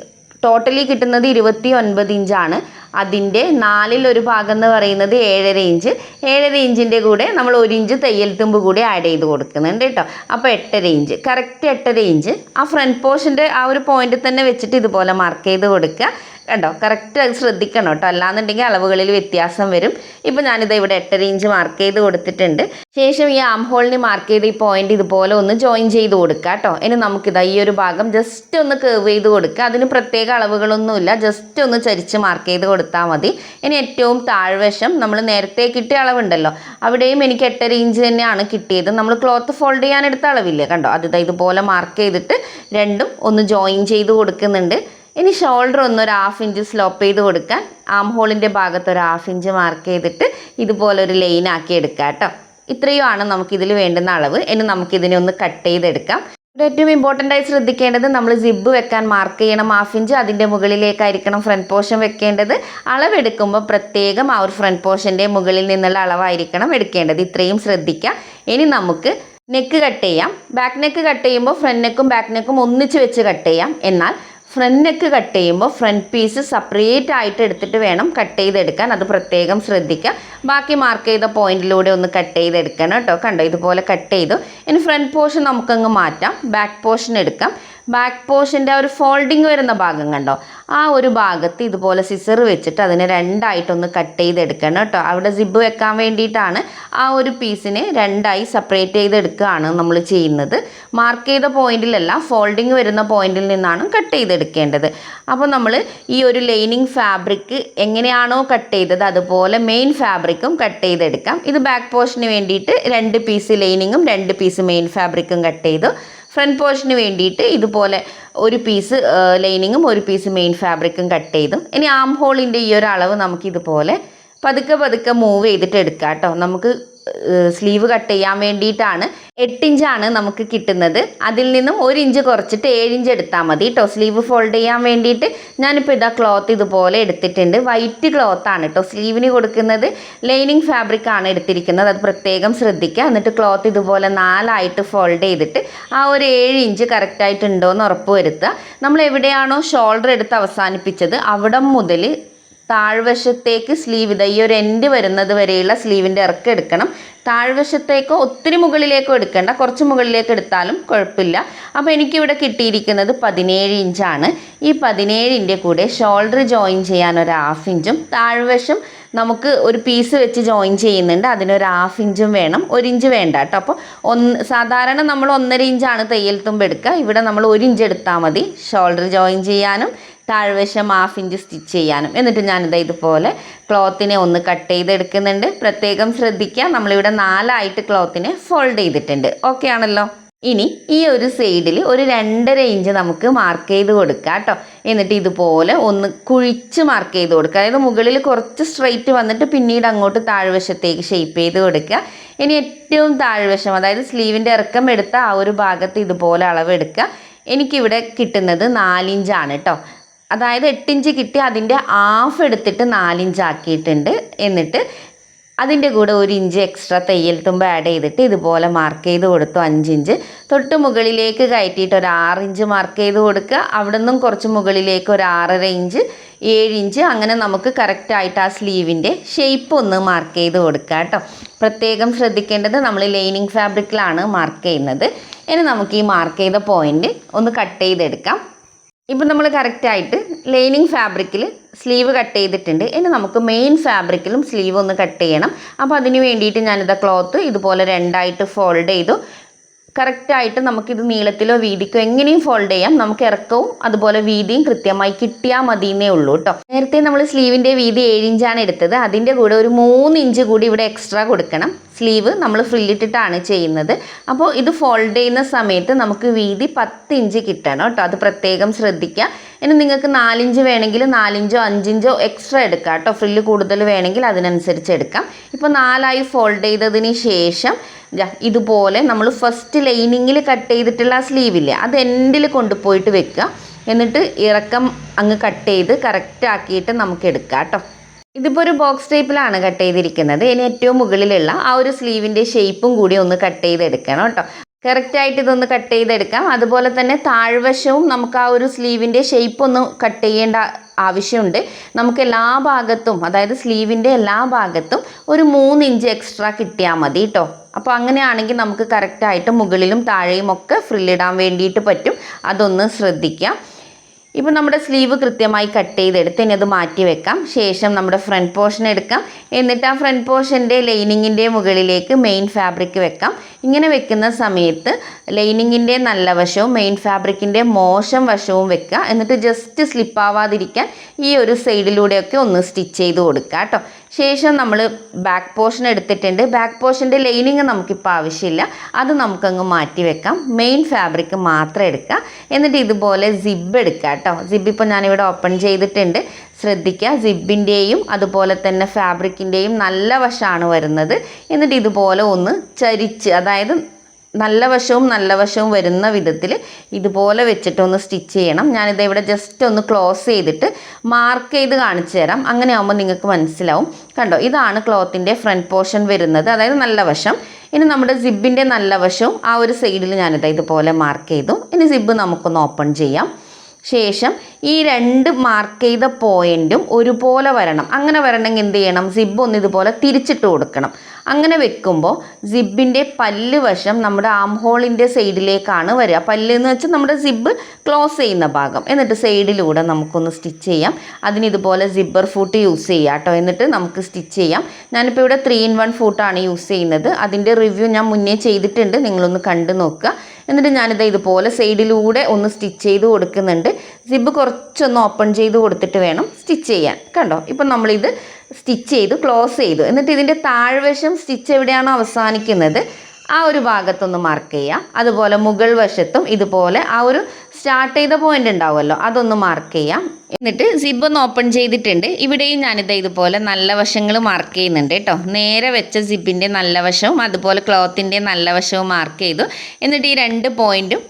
ടോട്ടലി കിട്ടുന്നത് ഇരുപത്തി ഒൻപത് ഇഞ്ചാണ്. അതിന്റെ നാലിൽ ഒരു ഭാഗം എന്ന് പറയുന്നത് ഏഴര ഇഞ്ച്. ഏഴര ഇഞ്ചിന്റെ കൂടെ നമ്മൾ ഒരു ഇഞ്ച് തയ്യൽ തുമ്പ് കൂടി ആഡ് ചെയ്ത് കൊടുക്കുന്നുണ്ട് കേട്ടോ. അപ്പോൾ എട്ടര ഇഞ്ച്. കറക്റ്റ് എട്ടര ഇഞ്ച്. ആ ഫ്രണ്ട് പോർഷന്റെ ആ ഒരു പോയിന്റ് തന്നെ വെച്ചിട്ട് ഇതുപോലെ മാർക്ക് ചെയ്ത് കൊടുക്കുക. കണ്ടോ? കറക്റ്റ് അത് ശ്രദ്ധിക്കണം കേട്ടോ. അല്ലാന്നുണ്ടെങ്കിൽ അളവുകളിൽ വ്യത്യാസം വരും. ഇപ്പോൾ ഞാനിത് ഇവിടെ എട്ടര ഇഞ്ച് മാർക്ക് ചെയ്ത് കൊടുത്തിട്ടുണ്ട്. ശേഷം ഈ ആം ഹോളിന് മാർക്ക് ചെയ്ത് ഈ പോയിന്റ് ഇതുപോലെ ഒന്ന് ജോയിൻ ചെയ്ത് കൊടുക്കുക കേട്ടോ. ഇനി നമുക്കിതാ ഈ ഒരു ഭാഗം ജസ്റ്റ് ഒന്ന് കേവ് ചെയ്ത് കൊടുക്കുക അതിന് പ്രത്യേക അളവുകളൊന്നുമില്ല. ജസ്റ്റ് ഒന്ന് ചരിച്ച് മാർക്ക് ചെയ്ത് കൊടുത്താൽ മതി. ഇനി ഏറ്റവും താഴ്വശം നമ്മൾ നേരത്തെ കിട്ടിയ അളവുണ്ടല്ലോ. അവിടെയും എനിക്ക് എട്ടര ഇഞ്ച് തന്നെയാണ് കിട്ടിയത്. നമ്മൾ ക്ലോത്ത് ഫോൾഡ് ചെയ്യാൻ എടുത്ത അളവില്ലേ? കണ്ടോ? അത് ഇതുപോലെ മാർക്ക് ചെയ്തിട്ട് രണ്ടും ഒന്ന് ജോയിൻ ചെയ്ത് കൊടുക്കുന്നുണ്ട്. ഇനി ഷോൾഡർ ഒന്ന് ഒരു ഹാഫ് ഇഞ്ച് സ്ലോപ്പ് ചെയ്ത് കൊടുക്കാൻ ആം ഹോളിന്റെ ഭാഗത്ത് ഒരു ഹാഫ് ഇഞ്ച് മാർക്ക് ചെയ്തിട്ട് ഇതുപോലെ ഒരു ലൈൻ ആക്കി എടുക്കുക കേട്ടോ. ഇത്രയുമാണ് നമുക്കിതിൽ വേണ്ടുന്ന അളവ്. ഇനി നമുക്കിതിനെ ഒന്ന് കട്ട് ചെയ്തെടുക്കാം. ഏറ്റവും ഇമ്പോർട്ടന്റ് ആയി ശ്രദ്ധിക്കേണ്ടത് നമ്മൾ സിബ് വെക്കാൻ മാർക്ക് ചെയ്യണം ഹാഫ് ഇഞ്ച് അതിന്റെ മുകളിലേക്കായിരിക്കണം ഫ്രണ്ട് പോർഷൻ വെക്കേണ്ടത്. അളവെടുക്കുമ്പോൾ പ്രത്യേകം ആ ഒരു ഫ്രണ്ട് പോർഷന്റെ മുകളിൽ നിന്നുള്ള അളവായിരിക്കണം എടുക്കേണ്ടത്. ഇത്രയും ശ്രദ്ധിക്കാം. ഇനി നമുക്ക് നെക്ക് കട്ട് ചെയ്യാം. ബാക്ക് നെക്ക് കട്ട് ചെയ്യുമ്പോൾ ഫ്രണ്ട് നെക്കും ബാക്ക് നെക്കും ഒന്നിച്ച് വെച്ച് കട്ട് ചെയ്യാം. എന്നാൽ ഫ്രണ്ട് നെക്ക് കട്ട് ചെയ്യുമ്പോൾ ഫ്രണ്ട് പീസ് സെപ്പറേറ്റ് ആയിട്ട് എടുത്തിട്ട് വേണം കട്ട് ചെയ്തെടുക്കാൻ. അത് പ്രത്യേകം ശ്രദ്ധിക്കുക. ബാക്കി മാർക്ക് ചെയ്ത പോയിന്റിലൂടെ ഒന്ന് കട്ട് ചെയ്തെടുക്കണം കേട്ടോ. കണ്ടോ? ഇതുപോലെ കട്ട് ചെയ്തു. ഇനി ഫ്രണ്ട് പോർഷൻ നമുക്കങ്ങ് മാറ്റാം. ബാക്ക് പോർഷൻ എടുക്കാം. ബാക്ക് പോർഷന്റെ ഒരു ഫോൾഡിങ് വരുന്ന ഭാഗം കണ്ടോ? ആ ഒരു ഭാഗത്ത് ഇതുപോലെ സിസർ വെച്ചിട്ട് അതിനെ രണ്ടായിട്ടൊന്ന് കട്ട് ചെയ്തെടുക്കണം കേട്ടോ. അവിടെ സിബ് വെക്കാൻ വേണ്ടിയിട്ടാണ് ആ ഒരു പീസിനെ രണ്ടായി സെപ്പറേറ്റ് ചെയ്തെടുക്കുകയാണ് നമ്മൾ ചെയ്യുന്നത്. മാർക്ക് ചെയ്ത പോയിന്റിലല്ല ഫോൾഡിങ് വരുന്ന പോയിന്റിൽ നിന്നാണ് കട്ട് ചെയ്തെടുക്കേണ്ടത്. അപ്പോൾ നമ്മൾ ഈ ഒരു ലൈനിങ് ഫാബ്രിക് എങ്ങനെയാണോ കട്ട് ചെയ്തത് അതുപോലെ മെയിൻ ഫാബ്രിക്കും കട്ട് ചെയ്തെടുക്കാം. ഇത് ബാക്ക് പോർഷന് വേണ്ടിയിട്ട് രണ്ട് പീസ് ലൈനിങ്ങും രണ്ട് പീസ് മെയിൻ ഫാബ്രിക്കും കട്ട് ചെയ്തു. ഫ്രണ്ട് പോർഷന് വേണ്ടിയിട്ട് ഇതുപോലെ ഒരു പീസ് ലൈനിങ്ങും ഒരു പീസ് മെയിൻ ഫാബ്രിക്കും കട്ട് ചെയ്തും. ഇനി ആം ഹോളിന്റെ ഈ ഒരു അളവ് നമുക്കിതുപോലെ പതുക്കെ പതുക്കെ മൂവ് ചെയ്തിട്ട് എടുക്കാം കേട്ടോ നമുക്ക് സ്ലീവ് കട്ട് ചെയ്യാൻ വേണ്ടിയിട്ടാണ് എട്ടിഞ്ചാണ് നമുക്ക് കിട്ടുന്നത്. അതിൽ നിന്നും ഒരു ഇഞ്ച് കുറച്ചിട്ട് ഏഴിഞ്ച് എടുത്താൽ മതി കേട്ടോ സ്ലീവ് ഫോൾഡ് ചെയ്യാൻ വേണ്ടിയിട്ട് ഞാനിപ്പോൾ ഇതാ ക്ലോത്ത് ഇതുപോലെ എടുത്തിട്ടുണ്ട്. വൈറ്റ് ക്ലോത്ത് ആണ് കേട്ടോ സ്ലീവിന് കൊടുക്കുന്നത് ലൈനിങ് ഫാബ്രിക് ആണ് എടുത്തിരിക്കുന്നത്. അത് പ്രത്യേകം ശ്രദ്ധിക്കുക. എന്നിട്ട് ക്ലോത്ത് ഇതുപോലെ നാലായിട്ട് ഫോൾഡ് ചെയ്തിട്ട് ആ ഒരു ഏഴ് ഇഞ്ച് കറക്റ്റായിട്ടുണ്ടോ എന്ന് ഉറപ്പ് വരുത്തുക. നമ്മൾ എവിടെയാണോ ഷോൾഡർ എടുത്ത് അവസാനിപ്പിച്ചത് അവിടം മുതൽ താഴ്വശത്തേക്ക് സ്ലീവ് ഇതാ ഈ ഒരു എൻഡ് വരുന്നത് വരെയുള്ള സ്ലീവിന്റെ ഇറക്കം എടുക്കണം. താഴ്വശത്തേക്കോ ഒത്തിരി മുകളിലേക്കോ എടുക്കേണ്ട. കുറച്ച് മുകളിലേക്ക് എടുത്താലും കുഴപ്പമില്ല. അപ്പോൾ എനിക്കിവിടെ കിട്ടിയിരിക്കുന്നത് പതിനേഴ് ഇഞ്ചാണ് ഈ പതിനേഴിന്റെ കൂടെ ഷോൾഡർ ജോയിൻ ചെയ്യാൻ ഒരു ഹാഫ് ഇഞ്ചും താഴ്വശം നമുക്ക് ഒരു പീസ് വെച്ച് ജോയിൻ ചെയ്യുന്നുണ്ട്. അതിനൊരു ഹാഫ് ഇഞ്ചും വേണം. ഒരു ഇഞ്ച് വേണ്ട കേട്ടോ. അപ്പോൾ ഒന്ന് സാധാരണ നമ്മൾ ഒന്നര ഇഞ്ചാണ് തയ്യൽ തുമ്പ് എടുക്കുക. ഇവിടെ നമ്മൾ ഒരു ഇഞ്ച് എടുത്താൽ മതി. ഷോൾഡർ ജോയിൻ ചെയ്യാനും താഴ്വശം ഹാഫ് ഇഞ്ച് സ്റ്റിച്ച് ചെയ്യാനും. എന്നിട്ട് ഞാനിത് ഇതുപോലെ ക്ലോത്തിനെ ഒന്ന് കട്ട് ചെയ്തെടുക്കുന്നുണ്ട്. പ്രത്യേകം ശ്രദ്ധിക്കുക. നമ്മളിവിടെ നാലായിട്ട് ക്ലോത്തിനെ ഫോൾഡ് ചെയ്തിട്ടുണ്ട്. ഓക്കെ ആണല്ലോ? ഇനി ഈ ഒരു സൈഡിൽ ഒരു രണ്ടര ഇഞ്ച് നമുക്ക് മാർക്ക് ചെയ്ത് കൊടുക്കുക കേട്ടോ. എന്നിട്ട് ഇതുപോലെ ഒന്ന് കുഴിച്ച് മാർക്ക് ചെയ്ത് കൊടുക്കുക. അതായത് മുകളിൽ കുറച്ച് സ്ട്രെയിറ്റ് വന്നിട്ട് പിന്നീട് അങ്ങോട്ട് താഴ്വശത്തേക്ക് ഷെയ്പ്പ് ചെയ്ത് കൊടുക്കുക. ഇനി ഏറ്റവും താഴ്വശം അതായത് സ്ലീവിന്റെ ഇറക്കം എടുത്ത ആ ഒരു ഭാഗത്ത് ഇതുപോലെ അളവെടുക്കുക. എനിക്കിവിടെ കിട്ടുന്നത് നാലിഞ്ചാണ് കേട്ടോ. അതായത് എട്ടിഞ്ച് കിട്ടി അതിന്റെ ഹാഫ് എടുത്തിട്ട് നാലിഞ്ച് ആക്കിയിട്ടുണ്ട്. എന്നിട്ട് അതിന്റെ കൂടെ ഒരു ഇഞ്ച് എക്സ്ട്രാ തയ്യൽ തുമ്പ് ആഡ് ചെയ്തിട്ട് ഇതുപോലെ മാർക്ക് ചെയ്ത് കൊടുത്തു അഞ്ചിഞ്ച്. തൊട്ട് മുകളിലേക്ക് കയറ്റിയിട്ട് ഒരു ആറ് ഇഞ്ച് മാർക്ക് ചെയ്ത് കൊടുക്കുക. അവിടെ നിന്നും കുറച്ച് മുകളിലേക്ക് ഒരു ആറര ഇഞ്ച് ഏഴ് ഇഞ്ച് അങ്ങനെ നമുക്ക് കറക്റ്റായിട്ട് ആ സ്ലീവിന്റെ ഷേപ്പ് ഒന്ന് മാർക്ക് ചെയ്ത് കൊടുക്കുക കേട്ടോ. പ്രത്യേകം ശ്രദ്ധിക്കേണ്ടത് നമ്മൾ ലൈനിങ് ഫാബ്രിക്കിലാണ് മാർക്ക് ചെയ്യുന്നത്. ഇനി നമുക്ക് ഈ മാർക്ക് ചെയ്ത പോയിന്റ് ഒന്ന് കട്ട് ചെയ്തെടുക്കാം. ഇപ്പം നമ്മൾ കറക്റ്റായിട്ട് ലൈനിങ് ഫാബ്രിക്കിൽ സ്ലീവ് കട്ട് ചെയ്തിട്ടുണ്ട്. ഇനി നമുക്ക് മെയിൻ ഫാബ്രിക്കിലും സ്ലീവ് ഒന്ന് കട്ട് ചെയ്യണം. അപ്പോൾ അതിന് വേണ്ടിയിട്ട് ഞാനിത് ക്ലോത്ത് ഇതുപോലെ രണ്ടായിട്ട് ഫോൾഡ് ചെയ്തു. കറക്റ്റായിട്ട് നമുക്കിത് നീളത്തിലോ വീതിക്കോ എങ്ങനെയും ഫോൾഡ് ചെയ്യാം. നമുക്ക് ഇറക്കവും അതുപോലെ വീതിയും കൃത്യമായി കിട്ടിയാൽ മതി എന്നേ ഉള്ളൂ കേട്ടോ നേരത്തെ നമ്മൾ സ്ലീവിന്റെ വീതി ഏഴ് ഇഞ്ചാണ് എടുത്തത്. അതിന്റെ കൂടെ ഒരു മൂന്ന് ഇഞ്ച് കൂടി ഇവിടെ എക്സ്ട്രാ കൊടുക്കണം. സ്ലീവ് നമ്മൾ ഫ്രില്ലിട്ടിട്ടാണ് ചെയ്യുന്നത്. അപ്പോൾ ഇത് ഫോൾഡ് ചെയ്യുന്ന സമയത്ത് നമുക്ക് വീതി പത്ത് ഇഞ്ച് കിട്ടണം കേട്ടോ അത് പ്രത്യേകം ശ്രദ്ധിക്കുക. ഇനി നിങ്ങൾക്ക് നാലിഞ്ച് വേണമെങ്കിൽ നാലിഞ്ചോ അഞ്ചിഞ്ചോ എക്സ്ട്രാ എടുക്കാം കേട്ടോ. ഫ്രില്ല് കൂടുതൽ വേണമെങ്കിൽ അതിനനുസരിച്ച് എടുക്കാം. ഇപ്പോൾ നാലായി ഫോൾഡ് ചെയ്തതിന് ശേഷം ഇതുപോലെ നമ്മൾ ഫസ്റ്റ് ലൈനിങ്ങിൽ കട്ട് ചെയ്തിട്ടുള്ള ആ സ്ലീവില്ലേ അത് എൻഡിൽ കൊണ്ടുപോയിട്ട് വെക്കുക. എന്നിട്ട് ഇറക്കം അങ്ങ് കട്ട് ചെയ്ത് കറക്റ്റ് ആക്കിയിട്ട് നമുക്ക് എടുക്കാം കേട്ടോ. ഇതിപ്പോൾ ഒരു ബോക്സ് ടൈപ്പിലാണ് കട്ട് ചെയ്തിരിക്കുന്നത്. ഇനി ഏറ്റവും മുകളിലുള്ള ആ ഒരു സ്ലീവിന്റെ ഷേപ്പും കൂടി ഒന്ന് കട്ട് ചെയ്തെടുക്കണം കേട്ടോ. കറക്റ്റായിട്ട് ഇതൊന്ന് കട്ട് ചെയ്തെടുക്കാം. അതുപോലെ തന്നെ താഴ്വശവും നമുക്ക് ആ ഒരു സ്ലീവിന്റെ ഷേപ്പ് ഒന്ന് കട്ട് ചെയ്യേണ്ട ആവശ്യമുണ്ട്. നമുക്ക് എല്ലാ ഭാഗത്തും അതായത് സ്ലീവിന്റെ എല്ലാ ഭാഗത്തും ഒരു മൂന്ന് ഇഞ്ച് എക്സ്ട്രാ കിട്ടിയാൽ മതി കേട്ടോ അപ്പോൾ അങ്ങനെയാണെങ്കിൽ നമുക്ക് കറക്റ്റായിട്ട് മുകളിലും താഴെയും ഒക്കെ ഫ്രില്ലിടാൻ വേണ്ടിയിട്ട് പറ്റും. അതൊന്ന് ശ്രദ്ധിക്കാം. ഇപ്പം നമ്മുടെ സ്ലീവ് കൃത്യമായി കട്ട് ചെയ്തെടുത്ത് ഇനി അത് മാറ്റി വെക്കാം. ശേഷം നമ്മുടെ ഫ്രണ്ട് പോർഷൻ എടുക്കാം. എന്നിട്ട് ആ ഫ്രണ്ട് പോർഷന്റെ ലൈനിങ്ങിന്റെ മുകളിലേക്ക് മെയിൻ ഫാബ്രിക് വെക്കാം. ഇങ്ങനെ വെക്കുന്ന സമയത്ത് ലൈനിങ്ങിന്റെ നല്ല വശവും മെയിൻ ഫാബ്രിക്കിന്റെ മോശം വശവും വെക്കുക. എന്നിട്ട് ജസ്റ്റ് സ്ലിപ്പ് ആവാതിരിക്കാൻ ഈ ഒരു സൈഡിലൂടെയൊക്കെ ഒന്ന് സ്റ്റിച്ച് ചെയ്ത് കൊടുക്കുക കേട്ടോ. ശേഷം നമ്മൾ ബാക്ക് പോർഷൻ എടുത്തിട്ടുണ്ട്. ബാക്ക് പോർഷന്റെ ലൈനിങ് നമുക്കിപ്പോൾ ആവശ്യമില്ല. അത് നമുക്കങ്ങ് മാറ്റി വെക്കാം. മെയിൻ ഫാബ്രിക് മാത്രം എടുക്കുക എന്നിട്ട് ഇതുപോലെ സിബ് എടുക്കുക കേട്ടോ. സിബ് ഇപ്പോൾ ഞാനിവിടെ ഓപ്പൺ ചെയ്തിട്ടുണ്ട്. ശ്രദ്ധിക്കുക. സിബിന്റെയും അതുപോലെ തന്നെ ഫാബ്രിക്കിന്റെയും നല്ല വശമാണ് വരുന്നത്. എന്നിട്ട് ഇതുപോലെ ഒന്ന് ചരിച്ച് അതായത് നല്ല വശവും നല്ല വശവും വരുന്ന വിധത്തിൽ ഇതുപോലെ വെച്ചിട്ട് ഒന്ന് സ്റ്റിച്ച് ചെയ്യണം. ഞാനിത് ഇവിടെ ജസ്റ്റ് ഒന്ന് ക്ലോസ് ചെയ്തിട്ട് മാർക്ക് ചെയ്ത് കാണിച്ചു തരാം. അങ്ങനെ ആകുമ്പോൾ നിങ്ങൾക്ക് മനസ്സിലാവും. കണ്ടോ? ഇതാണ് ക്ലോത്തിന്റെ ഫ്രണ്ട് പോർഷൻ വരുന്നത്. അതായത് നല്ല വശം. ഇനി നമ്മുടെ സിബിന്റെ നല്ല വശവും ആ ഒരു സൈഡിൽ ഞാനിത് ഇതുപോലെ മാർക്ക് ചെയ്തു. ഇനി സിബ് നമുക്കൊന്ന് ഓപ്പൺ ചെയ്യാം. ശേഷം ഈ രണ്ട് മാർക്ക് ചെയ്ത പോയിന്റും ഒരുപോലെ വരണം. അങ്ങനെ വരണമെങ്കിൽ എന്ത് ചെയ്യണം? സിബ് ഒന്ന് ഇതുപോലെ തിരിച്ചിട്ട് കൊടുക്കണം. അങ്ങനെ വെക്കുമ്പോൾ സിബിന്റെ പല്ല് വശം നമ്മുടെ ആം ഹോളിന്റെ സൈഡിലേക്കാണ് വരിക. പല്ല് എന്ന് വെച്ചാൽ നമ്മുടെ സിബ് ക്ലോസ് ചെയ്യുന്ന ഭാഗം. എന്നിട്ട് സൈഡിലൂടെ നമുക്കൊന്ന് സ്റ്റിച്ച് ചെയ്യാം. അതിന് ഇതുപോലെ സിബ്ബർ ഫൂട്ട് യൂസ് ചെയ്യാം കേട്ടോ. എന്നിട്ട് നമുക്ക് സ്റ്റിച്ച് ചെയ്യാം. ഞാനിപ്പോൾ ഇവിടെ ത്രീ ഇൻ വൺ ഫൂട്ടാണ് യൂസ് ചെയ്യുന്നത്. അതിന്റെ റിവ്യൂ ഞാൻ മുന്നേ ചെയ്തിട്ടുണ്ട്. നിങ്ങളൊന്ന് കണ്ടു നോക്കുക. എന്നിട്ട് ഞാനിത് ഇതുപോലെ സൈഡിലൂടെ ഒന്ന് സ്റ്റിച്ച് ചെയ്ത് കൊടുക്കുന്നുണ്ട്. സിബ് കുറച്ചൊന്ന് ഓപ്പൺ ചെയ്ത് കൊടുത്തിട്ട് വേണം സ്റ്റിച്ച് ചെയ്യാൻ. കണ്ടോ? ഇപ്പം നമ്മളിത് സ്റ്റിച്ച് ചെയ്തു ക്ലോസ് ചെയ്തു. എന്നിട്ട് ഇതിന്റെ താഴ്വശം സ്റ്റിച്ച് എവിടെയാണോ അവസാനിക്കുന്നത് ആ ഒരു ഭാഗത്തൊന്ന് മാർക്ക് ചെയ്യുക അതുപോലെ മുകൾ വശത്തും ഇതുപോലെ ആ ഒരു സ്റ്റാർട്ട് ചെയ്ത പോയിന്റ് ഉണ്ടാവുമല്ലോ അതൊന്ന് മാർക്ക് ചെയ്യാം. എന്നിട്ട് സിബ് ഒന്ന് ഓപ്പൺ ചെയ്തിട്ടുണ്ട്. ഇവിടെയും ഞാനിത് ഇതുപോലെ നല്ല വശങ്ങൾ മാർക്ക് ചെയ്യുന്നുണ്ട് കേട്ടോ. നേരെ വെച്ച സിബിന്റെ നല്ല വശവും അതുപോലെ ക്ലോത്തിന്റെ നല്ല വശവും മാർക്ക് ചെയ്തു. എന്നിട്ട് ഈ രണ്ട് പോയിന്റും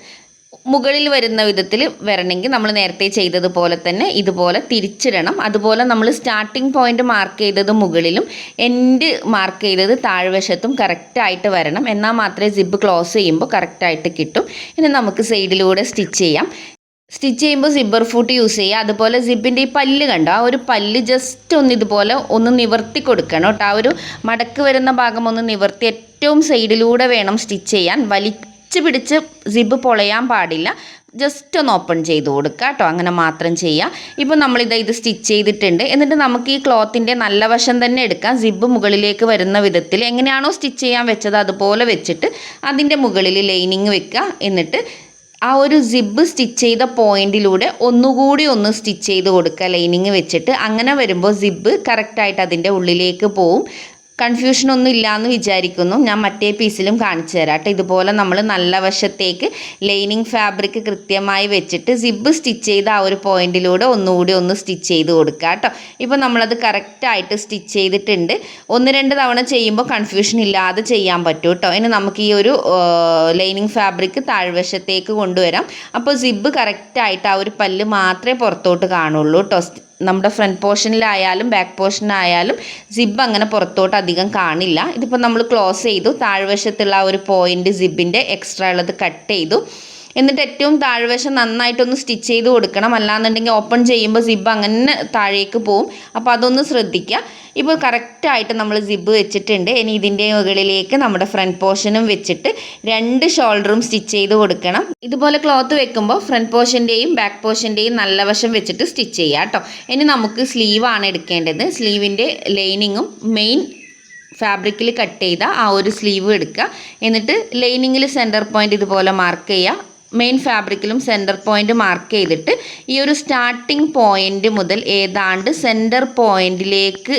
മുകളിൽ വരുന്ന വിധത്തിൽ വരണമെങ്കിൽ നമ്മൾ നേരത്തെ ചെയ്തതുപോലെ തന്നെ ഇതുപോലെ തിരിച്ചിടണം. അതുപോലെ നമ്മൾ സ്റ്റാർട്ടിംഗ് പോയിന്റ് മാർക്ക് ചെയ്തത് മുകളിലും എൻഡ് മാർക്ക് ചെയ്തത് താഴ്വശത്തും കറക്റ്റായിട്ട് വരണം. എന്നാൽ മാത്രമേ സിബ് ക്ലോസ് ചെയ്യുമ്പോൾ കറക്റ്റായിട്ട് കിട്ടും. ഇനി നമുക്ക് സൈഡിലൂടെ സ്റ്റിച്ച് ചെയ്യാം. സ്റ്റിച്ച് ചെയ്യുമ്പോൾ സിബ്ബർ ഫൂട്ട് യൂസ് ചെയ്യുക. അതുപോലെ സിബിന്റെ ഈ പല്ല് കണ്ടോ? ആ ഒരു പല്ല് ജസ്റ്റ് ഒന്ന് ഇതുപോലെ ഒന്ന് നിവർത്തി കൊടുക്കണം കേട്ടോ. ആ ഒരു മടക്ക് വരുന്ന ഭാഗം ഒന്ന് നിവർത്തി. ഏറ്റവും സൈഡിലൂടെ വേണം സ്റ്റിച്ച് ചെയ്യാൻ. വലിച്ച് പിടിച്ച് സിബ് പൊളയാൻ പാടില്ല. ജസ്റ്റ് ഒന്ന് ഓപ്പൺ ചെയ്ത് കൊടുക്കുക കേട്ടോ അങ്ങനെ മാത്രം ചെയ്യുക ഇപ്പോൾ നമ്മളിത് ഇത് സ്റ്റിച്ച് ചെയ്തിട്ടുണ്ട്. എന്നിട്ട് നമുക്ക് ഈ ക്ലോത്തിന്റെ നല്ല വശം തന്നെ എടുക്കാം. സിബ് മുകളിലേക്ക് വരുന്ന വിധത്തിൽ എങ്ങനെയാണോ സ്റ്റിച്ച് ചെയ്യാൻ വെച്ചത് അതുപോലെ വെച്ചിട്ട് അതിന്റെ മുകളിൽ ലൈനിങ് വെക്കുക എന്നിട്ട് ആ ഒരു സിബ് സ്റ്റിച്ച് ചെയ്ത പോയിന്റിലൂടെ ഒന്നുകൂടി ഒന്ന് സ്റ്റിച്ച് ചെയ്ത് കൊടുക്കുക ലൈനിങ് വെച്ചിട്ട് അങ്ങനെ വരുമ്പോൾ സിബ് കറക്റ്റായിട്ട് അതിന്റെ ഉള്ളിലേക്ക് പോവും. കൺഫ്യൂഷൻ ഒന്നും ഇല്ലയെന്ന് വിചാരിക്കുന്നു. ഞാൻ മറ്റേ പീസിലും കാണിച്ചു തരാം കേട്ടോ. ഇതുപോലെ നമ്മൾ നല്ല വശത്തേക്ക് ലൈനിങ് ഫാബ്രിക് കൃത്യമായി വെച്ചിട്ട് സിബ് സ്റ്റിച്ച് ചെയ്ത ആ ഒരു പോയിന്റിലൂടെ ഒന്നുകൂടി ഒന്ന് സ്റ്റിച്ച് ചെയ്ത് കൊടുക്കുക കേട്ടോ. ഇപ്പോൾ നമ്മളത് കറക്റ്റായിട്ട് സ്റ്റിച്ച് ചെയ്തിട്ടുണ്ട്. ഒന്ന് രണ്ട് തവണ ചെയ്യുമ്പോൾ കൺഫ്യൂഷൻ ഇല്ലാതെ ചെയ്യാൻ പറ്റും കേട്ടോ. ഇനി നമുക്ക് ഈ ഒരു ലൈനിങ് ഫാബ്രിക് താഴ്വശത്തേക്ക് കൊണ്ടുവരാം. അപ്പോൾ സിബ് കറക്റ്റായിട്ട് ആ ഒരു പല്ല് മാത്രമേ പുറത്തോട്ട് കാണുള്ളൂ കേട്ടോ. നമ്മുടെ ഫ്രണ്ട് പോർഷനിലായാലും ബാക്ക് പോർഷനിലായാലും സിബ് അങ്ങനെ പുറത്തോട്ട് അധികം കാണില്ല. ഇതിപ്പോൾ നമ്മൾ ക്ലോസ് ചെയ്തു. താഴ്വശത്തുള്ള ആ ഒരു പോയിന്റ് സിബിന്റെ എക്സ്ട്രാ ഉള്ളത് കട്ട് ചെയ്തു. എന്നിട്ട് ഏറ്റവും താഴ്വശം നന്നായിട്ടൊന്ന് സ്റ്റിച്ച് ചെയ്ത് കൊടുക്കണം. അല്ലാന്നുണ്ടെങ്കിൽ ഓപ്പൺ ചെയ്യുമ്പോൾ സിബ് അങ്ങനെ താഴേക്ക് പോവും. അപ്പോൾ അതൊന്ന് ശ്രദ്ധിക്കുക. ഇപ്പോൾ കറക്റ്റായിട്ട് നമ്മൾ സിബ് വെച്ചിട്ടുണ്ട്. ഇനി ഇതിന്റെ മുകളിലേക്ക് നമ്മുടെ ഫ്രണ്ട് പോർഷനും വെച്ചിട്ട് രണ്ട് ഷോൾഡറും സ്റ്റിച്ച് ചെയ്ത് കൊടുക്കണം. ഇതുപോലെ ക്ലോത്ത് വെക്കുമ്പോൾ ഫ്രണ്ട് പോർഷന്റെയും ബാക്ക് പോർഷന്റെയും നല്ല വശം വെച്ചിട്ട് സ്റ്റിച്ച് ചെയ്യുക കേട്ടോ. ഇനി നമുക്ക് സ്ലീവാണ് എടുക്കേണ്ടത്. സ്ലീവിന്റെ ലൈനിങ്ങും മെയിൻ ഫാബ്രിക്കിൽ കട്ട് ചെയ്ത ആ ഒരു സ്ലീവ് എടുക്കുക. എന്നിട്ട് ലൈനിങ്ങിൽ സെന്റർ പോയിന്റ് ഇതുപോലെ മാർക്ക് ചെയ്യുക. മെയിൻ ഫാബ്രിക്കിലും സെന്റർ പോയിന്റ് മാർക്ക് ചെയ്തിട്ട് ഈ ഒരു സ്റ്റാർട്ടിംഗ് പോയിന്റ് മുതൽ ഏതാണ്ട് സെന്റർ പോയിന്റിലേക്ക്